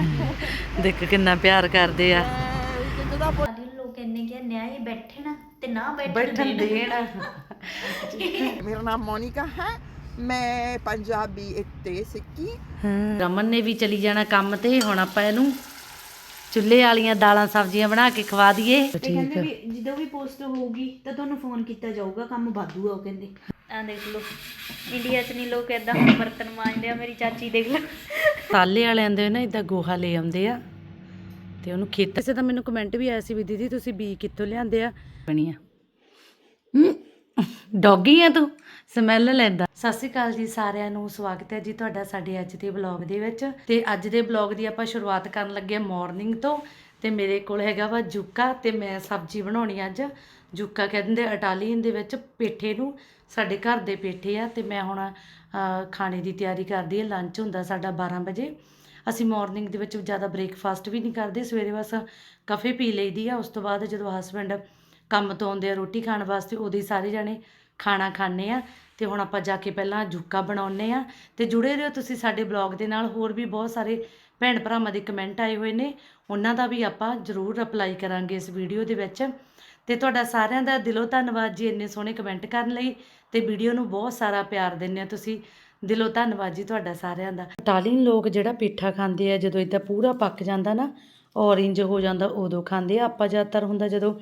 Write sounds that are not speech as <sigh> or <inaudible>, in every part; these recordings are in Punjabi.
<laughs> ਦੇਖ ਕਿੰਨਾ ਪਿਆਰ ਕਰਦੇ ਆ। ਸਾਡੇ ਲੋਕ ਇੰਨੇ ਕਿ ਨਿਆਏ ਬੈਠਣ ਤੇ ਨਾ ਬੈਠਣ ਬੈਠਣ ਦੇਣ। <laughs> ਮੇਰਾ ਨਾਮ ਮੋਨਿਕਾ ਹੈ। ਮੈਂ ਪੰਜਾਬੀ ਇੱਥੇ ਸਿੱਖੀ। ਰਮਨ ਨੇ ਵੀ ਚਲੀ ਜਾਣਾ ਕੰਮ ਤੇ ਹੁਣ ਆਪਾਂ ਇਹਨੂੰ ਚੁੱਲ੍ਹੇ ਵਾਲੀਆਂ ਦਾਲਾਂ ਸਬਜ਼ੀਆਂ ਬਣਾ ਕੇ ਖਵਾ ਦਈਏ। ਤੇ ਕਹਿੰਦੇ ਵੀ ਜਦੋਂ ਵੀ ਪੋਸਟ ਹੋਊਗੀ ਤਾਂ ਤੁਹਾਨੂੰ ਫੋਨ ਕੀਤਾ ਜਾਊਗਾ ਕੰਮ ਵਾਧੂ ਆ ਉਹ ਕਹਿੰਦੇ। ਆ ਦੇਖ ਲਓ। ਇੰਡੀਆ 'ਚ ਨਹੀਂ ਲੋਕ ਐਦਾਂ ਬਰਤਨ ਮਾਂਜਦੇ ਆ, ਮੇਰੀ ਚਾਚੀ ਦੇਖ ਲਓ। ਤਾਲੇ ਵਾਲਿਆਂ ਦੇ ਨਾ ਇਦਾਂ ਗੋਹਾ ਲੈ ਆਉਂਦੇ ਆ, ਤੇ ਉਹਨੂੰ ਖੇਤ ਕਿਸੇ ਦਾ ਮੈਨੂੰ ਕਮੈਂਟ ਵੀ ਆਇਆ ਸੀ ਵੀ ਦੀਦੀ ਤੁਸੀਂ ਬੀ ਕਿੱਥੋਂ ਲਿਆਂਦੇ ਆ? ਬਣੀਆਂ ਡੌਗੀ ਆ ਤੂੰ? ਸਮੈਲ ਲੈਂਦਾ। ਸਤਿ ਸ਼੍ਰੀ ਅਕਾਲ ਜੀ ਸਾਰਿਆਂ ਨੂੰ, ਸਵਾਗਤ ਹੈ ਜੀ ਤੁਹਾਡਾ ਸਾਡੇ ਅੱਜ ਦੇ ਵਲੌਗ ਦੇ ਵਿੱਚ। ਤੇ ਅੱਜ ਦੇ ਵਲੌਗ ਦੀ ਆਪਾਂ ਸ਼ੁਰੂਆਤ ਕਰਨ ਲੱਗੇ ਆ ਮਾਰਨਿੰਗ ਤੋਂ, ਤੇ ਮੇਰੇ ਕੋਲ ਹੈਗਾ ਵਾ ਜੁੱਕਾ, ਤੇ ਮੈਂ ਸਬਜ਼ੀ ਬਣਾਉਣੀ ਅੱਜ। ਜੁੱਕਾ ਕਹਿੰਦੇ ਆ, ਇਟਾਲੀਅਨ ਦੇ ਵਿੱਚ ਪੇਠੇ ਨੂੰ, ਸਾਡੇ ਘਰ ਦੇ ਪੇਠੇ ਆ ਅਤੇ ਮੈਂ ਹੁਣ ਖਾਣੇ ਦੀ ਤਿਆਰੀ ਕਰਦੀ ਹਾਂ ਲੰਚ ਹੁੰਦਾ ਸਾਡਾ 12 ਵਜੇ। ਅਸੀਂ ਮਾਰਨਿੰਗ ਦੇ ਵਿੱਚ ਜ਼ਿਆਦਾ ਬ੍ਰੇਕਫਾਸਟ ਵੀ ਨਹੀਂ ਕਰਦੇ, ਸਵੇਰੇ ਬਸ ਕਾਫੀ ਪੀ ਲਈਦੀ ਆ, ਉਸ ਤੋਂ ਬਾਅਦ ਜਦੋਂ ਹਸਬੰਡ ਕੰਮ ਤੋਂ ਆਉਂਦੇ ਆ ਰੋਟੀ ਖਾਣ ਵਾਸਤੇ, ਉਦੋਂ ਹੀ ਸਾਰੇ ਜਾਣੇ ਖਾਣਾ ਖਾਣੇ ਆ, ਤੇ ਹੁਣ ਆਪਾਂ ਜਾ ਕੇ ਪਹਿਲਾਂ ਜੁੱਕਾ ਬਣਾਉਨੇ ਆ। ਤੇ ਜੁੜੇ ਰਹੋ ਤੁਸੀਂ ਸਾਡੇ ਬਲੌਗ ਦੇ ਨਾਲ, ਹੋਰ ਵੀ ਬਹੁਤ ਸਾਰੇ ਭੈਣ ਭਰਾਵਾਂ ਦੇ ਕਮੈਂਟ ਆਏ ਹੋਏ ਨੇ, ਉਹਨਾਂ ਦਾ ਵੀ ਆਪਾਂ ਜ਼ਰੂਰ ਰਿਪਲਾਈ ਕਰਾਂਗੇ ਇਸ ਵੀਡੀਓ ਦੇ ਵਿੱਚ। ਤੇ ਤੁਹਾਡਾ ਸਾਰਿਆਂ ਦਾ ਦਿਲੋਂ ਧੰਨਵਾਦ ਜੀ ਇੰਨੇ ਸੋਹਣੇ ਕਮੈਂਟ ਕਰਨ ਲਈ ਤੇ ਵੀਡੀਓ ਨੂੰ ਬਹੁਤ ਸਾਰਾ ਪਿਆਰ ਦਿੰਦੇ ਆ ਤੁਸੀਂ। ਦਿਲੋਂ ਧੰਨਵਾਦ ਜੀ ਤੁਹਾਡਾ ਸਾਰਿਆਂ ਦਾ। ਇਟਾਲੀਅਨ ਲੋਕ ਜਿਹੜਾ ਪੇਠਾ ਖਾਂਦੇ ਆ, ਜਦੋਂ ਇਦਾਂ ਪੂਰਾ ਪੱਕ ਜਾਂਦਾ ਨਾ ਔਰੇਂਜ ਹੋ ਜਾਂਦਾ, ਉਦੋਂ ਖਾਂਦੇ ਆ। ਆਪਾਂ ਜ਼ਿਆਦਾਤਰ ਹੁੰਦਾ ਜਦੋਂ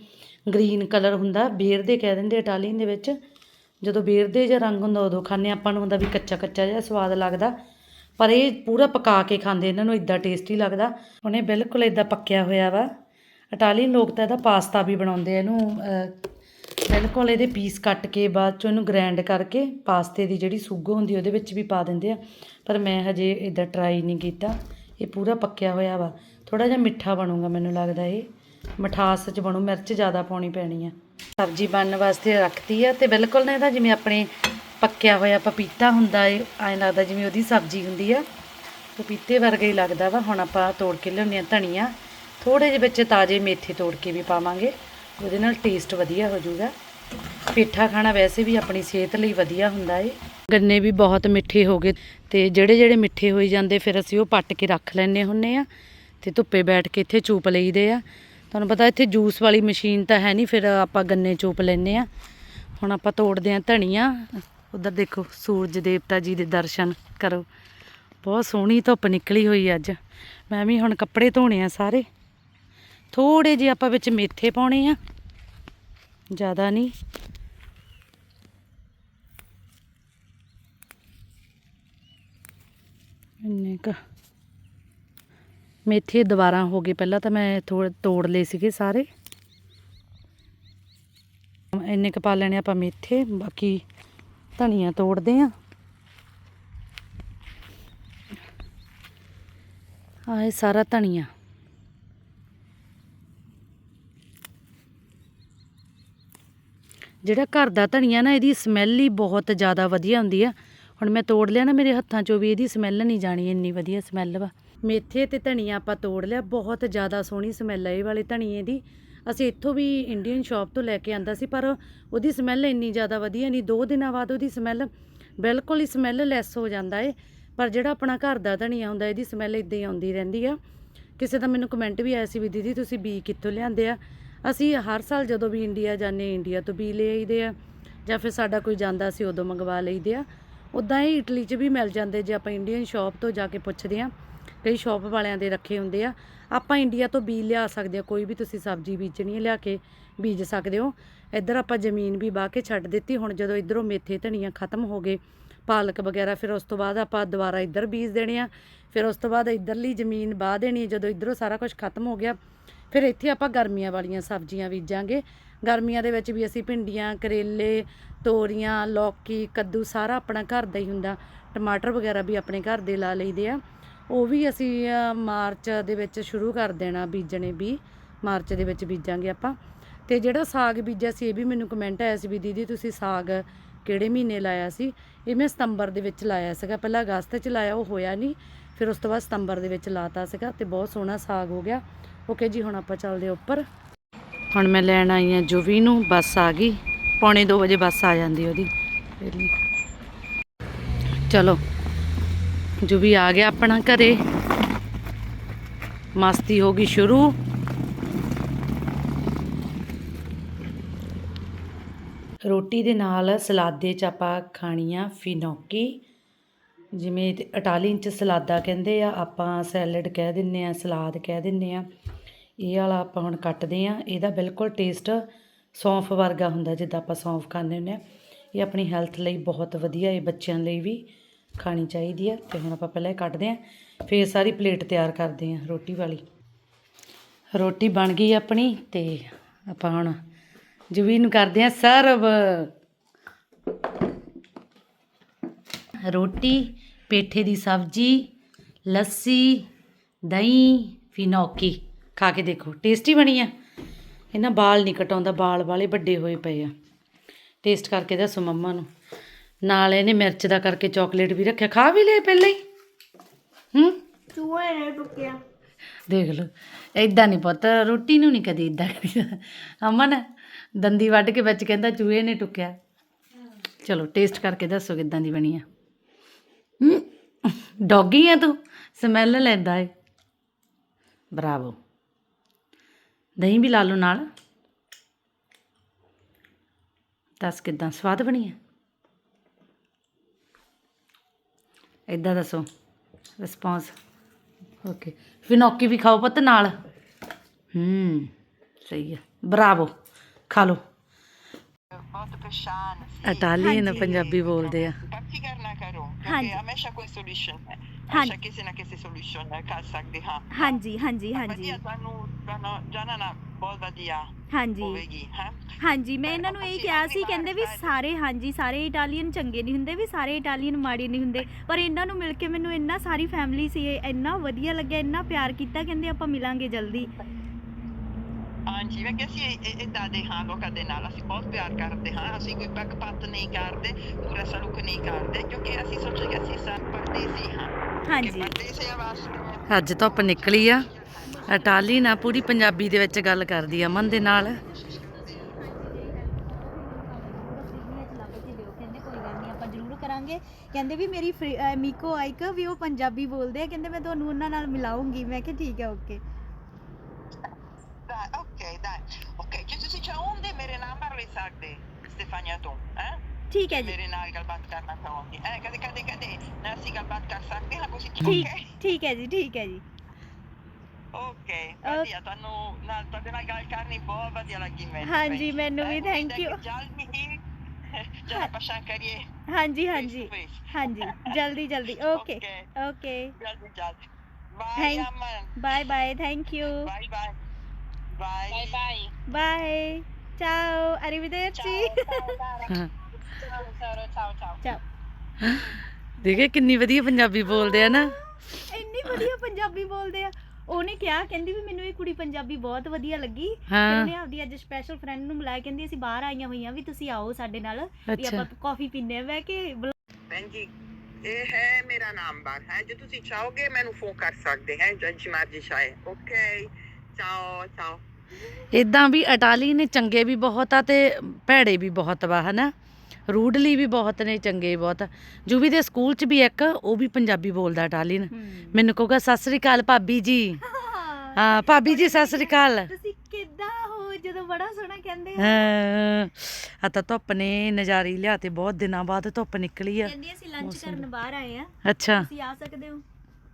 ਗ੍ਰੀਨ ਕਲਰ ਹੁੰਦਾ ਬੇਰ ਦੇ ਕਹਿ ਦਿੰਦੇ ਇਟਾਲੀਅਨ ਦੇ ਵਿੱਚ। ਜਦੋਂ ਬੇਰ ਦੇ ਜਾਂ ਰੰਗ ਹੁੰਦਾ, ਉਦੋਂ ਖਾਂਦੇ ਹਾਂ। ਆਪਾਂ ਨੂੰ ਹੁੰਦਾ ਵੀ ਕੱਚਾ ਕੱਚਾ ਜਿਹਾ ਸਵਾਦ ਲੱਗਦਾ। ਪਰ ਇਹ ਪੂਰਾ ਪਕਾ ਕੇ ਖਾਂਦੇ ਇਹਨਾਂ ਨੂੰ ਇਦਾਂ ਟੇਸਟੀ ਲੱਗਦਾ। ਉਹਨੇ ਬਿਲਕੁਲ ਇਦਾਂ ਪੱਕਿਆ ਹੋਇਆ ਵਾ। ਇਟਾਲੀਅਨ ਲੋਕ ਤਾਂ ਇਹਦਾ ਪਾਸਤਾ ਵੀ ਬਣਾਉਂਦੇ ਆ ਇਹਨੂੰ ਅਹ, ਬਿਲਕੁਲ ਇਹਦੇ ਪੀਸ ਕੱਟ ਕੇ ਬਾਅਦ 'ਚੋਂ ਉਹਨੂੰ ਗ੍ਰੈਂਡ ਕਰਕੇ ਪਾਸਤੇ ਦੀ ਜਿਹੜੀ ਸੁੱਗ ਹੁੰਦੀ ਉਹਦੇ ਵਿੱਚ ਵੀ ਪਾ ਦਿੰਦੇ ਆ। ਪਰ ਮੈਂ ਹਜੇ ਇਦਾਂ ਟਰਾਈ ਨਹੀਂ ਕੀਤਾ ਇਹ ਪੂਰਾ ਪੱਕਿਆ ਹੋਇਆ ਵਾ। ਥੋੜਾ ਜਿਹਾ ਮਿੱਠਾ ਬਣੂਗਾ ਮੈਨੂੰ ਲੱਗਦਾ ਇਹ। ਮਠਾਸ ਚ ਬਣੂ ਮਿਰਚ ਜ਼ਿਆਦਾ ਪਾਉਣੀ ਪੈਣੀ ਆ। ਸਬਜ਼ੀ ਬਣਨ ਵਾਸਤੇ ਰੱਖਤੀ ਆ ਤੇ ਬਿਲਕੁਲ ਨਾ ਇਹਦਾ ਜਿਵੇਂ ਆਪਣੇ ਪੱਕਿਆ ਹੋਇਆ ਪਪੀਤਾ ਹੁੰਦਾ ਏ ਐਂ ਲੱਗਦਾ ਜਿਵੇਂ ਉਹਦੀ ਸਬਜ਼ੀ ਹੁੰਦੀ ਆ। ਪਪੀਤੇ ਵਰਗਾ ਹੀ ਲੱਗਦਾ ਵਾ। ਹੁਣ ਆਪਾਂ ਤੋੜ ਕੇ ਲਿਆਉਂਦੇ ਹਾਂ ਧਨੀਆ। ਥੋੜੇ ਜਿਹੇ ਵਿੱਚ ਤਾਜ਼ੇ ਮੇਥੇ ਤੋੜ ਕੇ ਵੀ ਪਾਵਾਂਗੇ। ਉਹਦੇ ਨਾਲ ਟੇਸਟ ਵਧੀਆ ਹੋ ਜਾਊਗਾ। ਪੇਠਾ ਖਾਣਾ ਵੈਸੇ ਵੀ ਆਪਣੀ ਸਿਹਤ ਲਈ ਵਧੀਆ ਹੁੰਦਾ ਏ। ਗੰਨੇ ਵੀ ਬਹੁਤ ਮਿੱਠੇ ਹੋ ਗਏ ਤੇ ਜਿਹੜੇ ਜਿਹੜੇ ਮਿੱਠੇ ਹੋਈ ਜਾਂਦੇ ਫਿਰ ਅਸੀਂ ਉਹ ਪੱਟ ਕੇ ਰੱਖ ਲੈਣੇ ਹੁੰਨੇ ਆ ਤੇ ਧੁੱਪੇ ਬੈਠ ਕੇ ਇੱਥੇ ਚੂਪ ਲਈਦੇ ਆ। ਤੁਹਾਨੂੰ ਪਤਾ ਇੱਥੇ ਜੂਸ ਵਾਲੀ ਮਸ਼ੀਨ ਤਾਂ ਹੈ ਨਹੀਂ ਫਿਰ ਆਪਾਂ ਗੰਨੇ ਚੂਪ ਲੈਨੇ ਆ। ਹੁਣ ਆਪਾਂ ਤੋੜਦੇ ਆ ਧਨੀਆ। ਉਧਰ ਦੇਖੋ ਸੂਰਜ ਦੇਵਤਾ ਜੀ ਦੇ ਦਰਸ਼ਨ ਕਰੋ। ਬਹੁਤ ਸੋਹਣੀ ਧੁੱਪ ਨਿਕਲੀ ਹੋਈ ਅੱਜ। ਮੈਂ ਵੀ ਹੁਣ ਕੱਪੜੇ ਧੋਣੇ ਆ ਸਾਰੇ। ਥੋੜੇ ਜਿਹੇ ਆਪਾਂ ਵਿੱਚ ਮੇਥੇ ਪਾਉਣੇ ਆ। ਜ਼ਿਆਦਾ ਨਹੀਂ। ਇੰਨੇ ਕ। ਮੇਥੇ ਦੁਬਾਰਾ ਹੋ ਗਏ। ਪਹਿਲਾਂ ਤਾਂ ਮੈਂ ਥੋੜੇ ਤੋੜ ਲਏ ਸੀਗੇ ਸਾਰੇ। ਇੰਨੇ ਕ ਪਾ ਲੈਣੇ ਆਪਾਂ ਮੇਥੇ। ਬਾਕੀ ਧਨੀਆ ਤੋੜਦੇ ਆ। ਆਹ ਇਹ ਸਾਰਾ ਧਨੀਆ। ਜਿਹੜਾ ਘਰ ਦਾ ਧਨੀਆ ਨਾ, ਇਹਦੀ ਸਮੈਲ ਹੀ ਬਹੁਤ ਜ਼ਿਆਦਾ ਵਧੀਆ ਹੁੰਦੀ ਆ। ਹੁਣ ਮੈਂ ਤੋੜ ਲਿਆ ਨਾ ਮੇਰੇ ਹੱਥਾਂ 'ਚੋਂ ਵੀ, ਇਹਦੀ ਸਮੈਲ ਨਹੀਂ ਜਾਣੀ, ਇੰਨੀ ਵਧੀਆ ਸਮੈਲ ਵਾ। ਮੇਥੇ ਤੇ ਧਨੀਆ ਆਪਾਂ ਤੋੜ ਲਿਆ, ਬਹੁਤ ਜ਼ਿਆਦਾ ਸੋਹਣੀ ਸਮੈਲ ਆ ਇਹ ਵਾਲੇ ਧਨੀਏ ਦੀ। ਅਸੀਂ ਇੱਥੋਂ ਵੀ ਇੰਡੀਅਨ ਸ਼ਾਪ ਤੋਂ ਲੈ ਕੇ ਆਂਦਾ ਸੀ, ਪਰ ਉਹਦੀ ਸਮੈਲ ਇੰਨੀ ਜ਼ਿਆਦਾ ਵਧੀਆ ਨਹੀਂ। ਦੋ ਦਿਨਾਂ ਬਾਅਦ ਉਹਦੀ ਸਮੈਲ ਬਿਲਕੁਲ ਹੀ ਸਮੈਲ ਲੈਸ ਹੋ ਜਾਂਦਾ ਏ। ਪਰ ਜਿਹੜਾ ਆਪਣਾ ਘਰ ਦਾ ਧਨੀਆ ਹੁੰਦਾ, ਇਹਦੀ ਸਮੈਲ ਇਦਾਂ ਹੀ ਆਉਂਦੀ ਰਹਿੰਦੀ ਆ। ਕਿਸੇ ਦਾ ਮੈਨੂੰ ਕਮੈਂਟ ਵੀ ਆਇਆ ਸੀ ਵੀ, ਦੀਦੀ, ਤੁਸੀਂ ਬੀ ਕਿੱਥੋਂ ਲਿਆਂਦੇ ਆ? ਅਸੀਂ ਹਰ ਸਾਲ ਜਦੋਂ ਵੀ ਇੰਡੀਆ ਜਾਂਦੇ ਇੰਡੀਆ ਤੋਂ ਬੀ ਲੈ ਆਈਦੇ ਆ ਜਾਂ ਫਿਰ ਸਾਡਾ ਕੋਈ ਜਾਂਦਾ ਸੀ ਉਦੋਂ ਮੰਗਵਾ ਲਈਦੇ ਆ ਉਦਾਂ ਹੀ ਇਟਲੀ 'ਚ ਵੀ ਮਿਲ ਜਾਂਦੇ, ਜੇ ਆਪਾਂ ਇੰਡੀਅਨ ਸ਼ਾਪ ਤੋਂ ਜਾ ਕੇ ਪੁੱਛਦੇ ਆ ਕਈ ਸ਼ਾਪ ਵਾਲਿਆਂ ਦੇ ਰੱਖੇ ਹੁੰਦੇ ਆ। ਆਪਾਂ ਇੰਡੀਆ ਤੋਂ ਬੀਜ ਲਿਆ ਸਕਦੇ ਆ ਕੋਈ ਵੀ ਤੁਸੀਂ ਸਬਜ਼ੀ ਬੀਜਣੀ ਹੈ, ਲਿਆ ਕੇ ਬੀਜ ਸਕਦੇ ਹੋ। ਇੱਧਰ ਆਪਾਂ ਜ਼ਮੀਨ ਵੀ ਬਾਹ ਕੇ ਛੱਡ ਦਿੱਤੀ, ਹੁਣ ਜਦੋਂ ਇੱਧਰੋਂ ਮੇਥੇ ਧਨੀਆ ਖਤਮ ਹੋ ਗਏ, ਪਾਲਕ ਵਗੈਰਾ, ਫਿਰ ਉਸ ਤੋਂ ਬਾਅਦ ਆਪਾਂ ਦੁਬਾਰਾ ਇੱਧਰ ਬੀਜ ਦੇਣੇ ਆ। ਫਿਰ ਉਸ ਤੋਂ ਬਾਅਦ ਇੱਧਰਲੀ ਜ਼ਮੀਨ ਬਾਹ ਦੇਣੀ ਜਦੋਂ ਇੱਧਰੋਂ ਸਾਰਾ ਕੁਝ ਖਤਮ ਹੋ ਗਿਆ ਫਿਰ ਇੱਥੇ ਆਪਾਂ ਗਰਮੀਆਂ ਵਾਲੀਆਂ ਸਬਜ਼ੀਆਂ ਬੀਜਾਂਗੇ। ਗਰਮੀਆਂ ਦੇ ਵਿੱਚ ਵੀ ਅਸੀਂ ਭਿੰਡੀਆਂ, ਕਰੇਲੇ, ਤੋਰੀਆਂ, ਲੌਕੀ, ਕੱਦੂ ਸਾਰਾ ਆਪਣਾ ਘਰ ਦਾ ਹੀ ਹੁੰਦਾ। ਟਮਾਟਰ ਵਗੈਰਾ ਵੀ ਆਪਣੇ ਘਰ ਦੇ ਲਾ ਲਈਦੇ ਆ। ਉਹ ਵੀ ਅਸੀਂ ਮਾਰਚ ਦੇ ਵਿੱਚ ਸ਼ੁਰੂ ਕਰ ਦੇਣਾ ਬੀਜਣੇ ਵੀ। ਮਾਰਚ ਦੇ ਵਿੱਚ ਬੀਜਾਂਗੇ ਆਪਾਂ। ਤੇ ਜਿਹੜਾ ਸਾਗ ਬੀਜਿਆ ਸੀ, ਇਹ ਵੀ ਮੈਨੂੰ ਕਮੈਂਟ ਆਇਆ ਸੀ ਵੀ ਦੀਦੀ ਤੁਸੀਂ ਸਾਗ ਕਿਹੜੇ ਮਹੀਨੇ ਲਾਇਆ ਸੀ? ਇਹ ਮੈਂ ਸਤੰਬਰ ਦੇ ਵਿੱਚ ਲਾਇਆ ਸੀਗਾ। ਪਹਿਲਾਂ ਅਗਸਤ 'ਚ ਲਾਇਆ, ਉਹ ਹੋਇਆ ਨਹੀਂ। ਫਿਰ ਉਸ ਤੋਂ ਬਾਅਦ ਸਤੰਬਰ ਦੇ ਵਿੱਚ ਲਾਤਾ ਸੀਗਾ ਤੇ ਬਹੁਤ ਸੋਹਣਾ ਸਾਗ ਹੋ ਗਿਆ। ਓਕੇ ਜੀ, ਹੁਣ ਆਪਾਂ ਚੱਲਦੇ ਉੱਪਰ। ਹੁਣ ਮੈਂ ਲੈਣ ਆਈ ਆ ਜੁਵੀ ਨੂੰ, ਬੱਸ ਆ ਗਈ। ਪੌਣੇ 2 ਵਜੇ ਬੱਸ ਆ ਜਾਂਦੀ ਉਹਦੀ। ਚਲੋ, ਜੁਵੀ ਆ ਗਿਆ ਆਪਣਾ ਘਰੇ। ਮਸਤੀ ਹੋ ਗਈ ਸ਼ੁਰੂ। ਰੋਟੀ ਦੇ ਨਾਲ ਸਲਾਦੇ ਚ ਆਪਾਂ ਖਾਣੀ ਆ ਫਿਨੋਕੀ। ਜਿਵੇਂ ਤੇ ਇਟਾਲੀਅਨ ਚ ਸਲਾਦਾ ਕਹਿੰਦੇ ਆ, ਆਪਾਂ ਸੈਲਡ ਕਹਿ ਦਿੰਨੇ ਆ, ਸਲਾਦ ਕਹਿ ਦਿੰਨੇ ਆ। ਇਹ ਵਾਲਾ ਆਪਾਂ ਹੁਣ ਕੱਟਦੇ ਆ ਇਹਦਾ ਬਿਲਕੁਲ ਟੇਸਟ ਸੌਂਫ ਵਰਗਾ ਹੁੰਦਾ ਜਿੱਦਾਂ ਆਪਾਂ ਸੌਂਫ ਖਾਂਦੇ ਹੁੰਦੇ ਆ ਇਹ ਆਪਣੀ ਹੈਲਥ ਲਈ ਬਹੁਤ ਵਧੀਆ ਹੈ ਬੱਚਿਆਂ ਲਈ ਵੀ ਖਾਣੀ ਚਾਹੀਦੀ ਆ। ਤੇ ਹੁਣ ਆਪਾਂ ਪਹਿਲਾਂ ਇਹ ਕੱਟਦੇ ਆ ਫੇਰ ਸਾਰੀ ਪਲੇਟ ਤਿਆਰ ਕਰਦੇ ਆ ਰੋਟੀ ਵਾਲੀ। ਰੋਟੀ ਬਣ ਗਈ ਆਪਣੀ ਤੇ ਆਪਾਂ ਹੁਣ ਜੁਵੀ ਨੂੰ ਕਰਦੇ ਆ ਸਰਵ। ਰੋਟੀ, ਪੇਠੇ ਦੀ ਸਬਜ਼ੀ, ਲੱਸੀ, ਦਹੀਂ, ਫਿਨੋਕੀ। ਖਾ ਕੇ ਦੇਖੋ ਟੇਸਟੀ ਬਣੀ ਆ। ਇਹਨਾਂ ਬਾਲ ਨਹੀਂ ਕਟਾਉਂਦਾ ਬਾਲ ਵਾਲੇ ਵੱਡੇ ਹੋਏ ਪਏ ਆ। ਟੇਸਟ ਕਰਕੇ ਦੱਸੋ ਮੰਮਾ ਨੂੰ। ਨਾਲ ਇਹਨੇ ਮਿਰਚ ਦਾ ਕਰਕੇ ਚਾਕਲੇਟ ਵੀ ਰੱਖਿਆ। ਖਾ ਵੀ ਲਏ ਪਹਿਲਾਂ ਹੀ। ਹੂੰ? ਚੂਹੇ ਨੇ ਟੁੱਕਿਆ। ਦੇਖ ਲਓ। ਐਦਾਂ ਨਹੀਂ ਪੁੱਤ ਰੋਟੀ ਨੂੰ ਨਹੀਂ ਕਦੇ ਇਦਾਂ ਕਰੀਦਾ ਅਮਨ ਦੰਦੀ ਵੱਢ ਕੇ ਵਿੱਚ ਕਹਿੰਦਾ ਚੂਹੇ ਨੇ ਟੁੱਕਿਆ। ਚਲੋ ਟੇਸਟ ਕਰਕੇ ਦੱਸੋ ਕਿਦਾਂ ਦੀ ਬਣੀ ਆ। ਡੌਗੀ ਆ ਤੂੰ? ਸਮੈਲ ਲੈਂਦਾ ਏ। ਬਰਾਵੋ। ਦਹੀਂ ਵੀ ਲਾ ਲਓ ਨਾਲ। ਦੱਸ ਕਿਦਾਂ ਸਵਾਦ ਬਣੀ ਆ? ਇਦਾਂ ਦੱਸੋ ਰਿਸਪੌਂਸ ਓਕੇ ਫਿਨੋਕੀ ਵੀ ਖਾਓ ਪੁੱਤ ਨਾਲ। ਹੂੰ ਸਹੀ ਹੈ ਬਰਾਵੋ ਖਾ ਲਓ। ਬਹੁਤ ਪਰੇਸ਼ਾਨ ਇਟਾਲੀਅਨ ਪੰਜਾਬੀ ਬੋਲਦੇ ਆ। ਕਰਨਾ ਕਰੋ। ਕਿਉਂਕਿ ਹਮੇਸ਼ਾ ਕੋਈ ਸੋਲੂਸ਼ਨ ਹੈ। ਹਾਂਜੀ। ਹਮੇਸ਼ਾ ਕਿਸੇ ਨਾ ਕਿਸੇ ਸੋਲੂਸ਼ਨ ਕਰ ਸਕਦੇ ਹਾਂ। ਹਾਂਜੀ ਹਾਂਜੀ ਹਾਂਜੀ। ਵਧੀਆ ਤੁਹਾਨੂੰ ਤੁਹਾਨੂੰ ਜਾਣਨਾ ਬਹੁਤ ਵਧੀਆ ਹਾਂਜੀ। ਹੋਵੇਗੀ ਹੈ? ਹਾਂਜੀ ਮੈਂ ਇਹਨਾਂ ਨੂੰ ਇਹ ਕਿਹਾ ਸੀ ਕਹਿੰਦੇ ਵੀ ਸਾਰੇ ਹਾਂਜੀ ਸਾਰੇ ਇਟਾਲੀਅਨ ਚੰਗੇ ਨਹੀਂ ਹੁੰਦੇ ਵੀ ਸਾਰੇ ਇਟਾਲੀਅਨ ਮਾੜੇ ਨਹੀਂ ਹੁੰਦੇ। ਪਰ ਇਹਨਾਂ ਨੂੰ ਮਿਲ ਕੇ ਮੈਨੂੰ ਇੰਨਾ ਸਾਰੀ ਫੈਮਿਲੀ ਸੀ ਇਹ ਇੰਨਾ ਵਧੀਆ ਲੱਗਿਆ ਇੰਨਾ ਪਿਆਰ ਕੀਤਾ ਕਹਿੰਦੇ ਆਪਾਂ ਮਿਲਾਂਗੇ ਜਲਦੀ। ਹਾਂਜੀ ਮੈਂ ਕਿਹਾ ਸੀ ਇਦਾਂ ਦੇ ਹਾਂ ਲੋਕਾਂ ਦੇ ਨਾਲ ਅਸੀਂ ਬਹੁਤ ਪਿਆਰ ਕਰਦੇ ਹਾਂ। ਅਸੀਂ ਕੋਈ ਪੱਖਪਾਤ ਨਹੀਂ ਕਰਦੇ ਪੂਰਾ ਸਲੂਕ ਨਹੀਂ ਕਰਦੇ ਕਿਉਂਕਿ ਅਸੀਂ ਸੋਚਦੇ ਕਿ ਅਸੀਂ ਸਭ ਪਰਦੇਸੀ ਹਾਂ। ਹਾਂਜੀ। ਅੱਜ ਧੁੱਪ ਨਿਕਲੀ ਆ। ਇਟਾਲੀਅਨ ਆ ਪੂਰੀ ਪੰਜਾਬੀ ਦੇ ਵਿੱਚ ਗੱਲ ਕਰਦੀ ਆ ਅਮਨ ਦੇ ਨਾਲ। ਕਹਿੰਦੇ ਕੋਈ ਗੱਲ ਨਹੀਂ ਆਪਾਂ ਜ਼ਰੂਰ ਕਰਾਂਗੇ ਕਹਿੰਦੇ ਵੀ ਮੇਰੀ ਮੀਕੋ ਆਇਕ ਵੀ ਉਹ ਪੰਜਾਬੀ ਬੋਲਦੇ ਆ। ਕਹਿੰਦੇ ਮੈਂ ਤੁਹਾਨੂੰ ਉਹਨਾਂ ਨਾਲ ਮਿਲਾਉਂਗੀ। ਮੈਂ ਕਿਹਾ ਠੀਕ ਹੈ ਓਕੇ। Dai. Ok, ਜੇ ਤੁਸੀਂ ਚਾਹੋਗੇ ਮੇਰੇ ਨੰਬਰ ਲੈ ਸਕਦੇ ਸਟੇਫਾਨੀਆ ਤੋਂ। ਠੀਕ ਹੈ ਜੀ। ਮੇਰੇ ਨਾਲ ਗੱਲਬਾਤ ਕਰਨਾ ਚਾਹੋਗੇ? ਹੈ ਕਦੇ ਕਦੇ ਕਦੇ ਨਾ ਅਸੀਂ ਗੱਲਬਾਤ ਕਰ ਸਕਦੇ ਹਾਂ ਕੁਝ ਠੀਕ ਠੀਕ ਹੈ ਜੀ ਠੀਕ ਹੈ ਜੀ। ਓਕੇ ਵਧੀਆ। ਤੁਹਾਨੂੰ ਨਾਲ ਤੁਹਾਡੇ ਨਾਲ ਗੱਲ ਕਰਨੀ ਬਹੁਤ ਵਧੀਆ ਲੱਗੀ ਮੈਨੂੰ ਹਾਂਜੀ, ਮੈਨੂੰ ਵੀ, Eh, thank ਉਮੀਦ ਹੈ you. ਕਿ ਜਲਦੀ ਹੀ ਜਦ ਪਛਾਣ ਕਰੀਏ। ਹਾਂਜੀ ਹਾਂਜੀ. ਹਾਂਜੀ ਜਲਦੀ ਜਲਦੀ। ਓਕੇ. ਓਕੇ ਜਲਦੀ ਜਲਦੀ। Bye Aman. Bye bye thank you bye bye bye bye bye ciao ਅਰੀਵਿਦਰਚੀ ਹਾਂ। ਚਾਓ ਚਾਓ ਚਾਓ ਚਾਓ ਦੇਖੇ ਕਿੰਨੀ ਵਧੀਆ ਪੰਜਾਬੀ ਬੋਲਦੇ ਆ ਨਾ। ਇੰਨੀ ਵਧੀਆ ਪੰਜਾਬੀ ਬੋਲਦੇ ਆ। ਉਹਨੇ ਕਿਹਾ ਕਹਿੰਦੀ ਵੀ ਮੈਨੂੰ ਇਹ ਕੁੜੀ ਪੰਜਾਬੀ ਬਹੁਤ ਵਧੀਆ ਲੱਗੀ। ਹਾਂ। ਉਹਨੇ ਆਪਦੀ ਅੱਜ ਸਪੈਸ਼ਲ ਫਰੈਂਡ ਨੂੰ ਬੁਲਾਇਆ ਕਹਿੰਦੀ ਅਸੀਂ ਬਾਹਰ ਆਈਆਂ ਹੋਈਆਂ ਵੀ ਤੁਸੀਂ ਆਓ ਸਾਡੇ ਨਾਲ ਵੀ ਅੱਛਾ। ਆਪਾਂ ਕਾਫੀ ਪੀਨੇ ਆ। ਬਹਿ ਕੇ ਬੁਲਾ- ਭੈਣ ਜੀ ਇਹ ਹੈ ਮੇਰਾ ਨੰਬਰ ਹੈ। ਜੇ ਤੁਸੀਂ ਚਾਹੋਗੇ ਮੈਨੂੰ ਫੋਨ ਕਰ ਸਕਦੇ ਹੈ ਜਦ ਮਰਜ਼ੀ ਚਾਹੇ। ਓਕੇ ਚਾਓ ਚਾਓ ਇਦਾਂ ਵੀ ਇਟਾਲੀਅਨ ਚੰਗੇ ਵੀ ਬਹੁਤ ਆ ਤੇ ਭੈੜੇ ਵੀ ਬਹੁਤ ਵਾ ਹਨਾ? ਰੂਡਲੀ ਵੀ ਬਹੁਤ ਨੇ ਚੰਗੇ ਬਹੁਤ। ਜੂਵੀ ਦੇ ਸਕੂਲ 'ਚ ਵੀ ਇੱਕ ਉਹ ਵੀ ਪੰਜਾਬੀ ਬੋਲਦਾ ਇਟਾਲੀਅਨ। ਮੈਨੂੰ ਕਹੂਗਾ ਸਤਿ ਸ੍ਰੀ ਅਕਾਲ ਭਾਬੀ ਜੀ। ਹਾਂ। ਭਾਬੀ ਜੀ ਸਤਿ ਸ੍ਰੀ ਅਕਾਲ। ਤੁਸੀਂ ਕਿੱਦਾਂ ਹੋ? ਜਦੋਂ ਬੜਾ ਸੋਹਣਾ ਕਹਿੰਦੇ ਹਾਂ। ਆ ਤਾਂ ਧੁੱਪ ਨੇ ਨਜ਼ਾਰੀ ਲਿਆ ਤੇ ਬਹੁਤ ਦਿਨਾਂ ਬਾਅਦ ਧੁੱਪ ਨਿਕਲੀ ਆ। ਕਹਿੰਦੀ ਅਸੀਂ ਲੰਚ ਕਰਨ ਬਾਹਰ ਆਏ ਆ। ਅੱਛਾ। ਤੁਸੀਂ ਆ ਸਕਦੇ ਹੋ?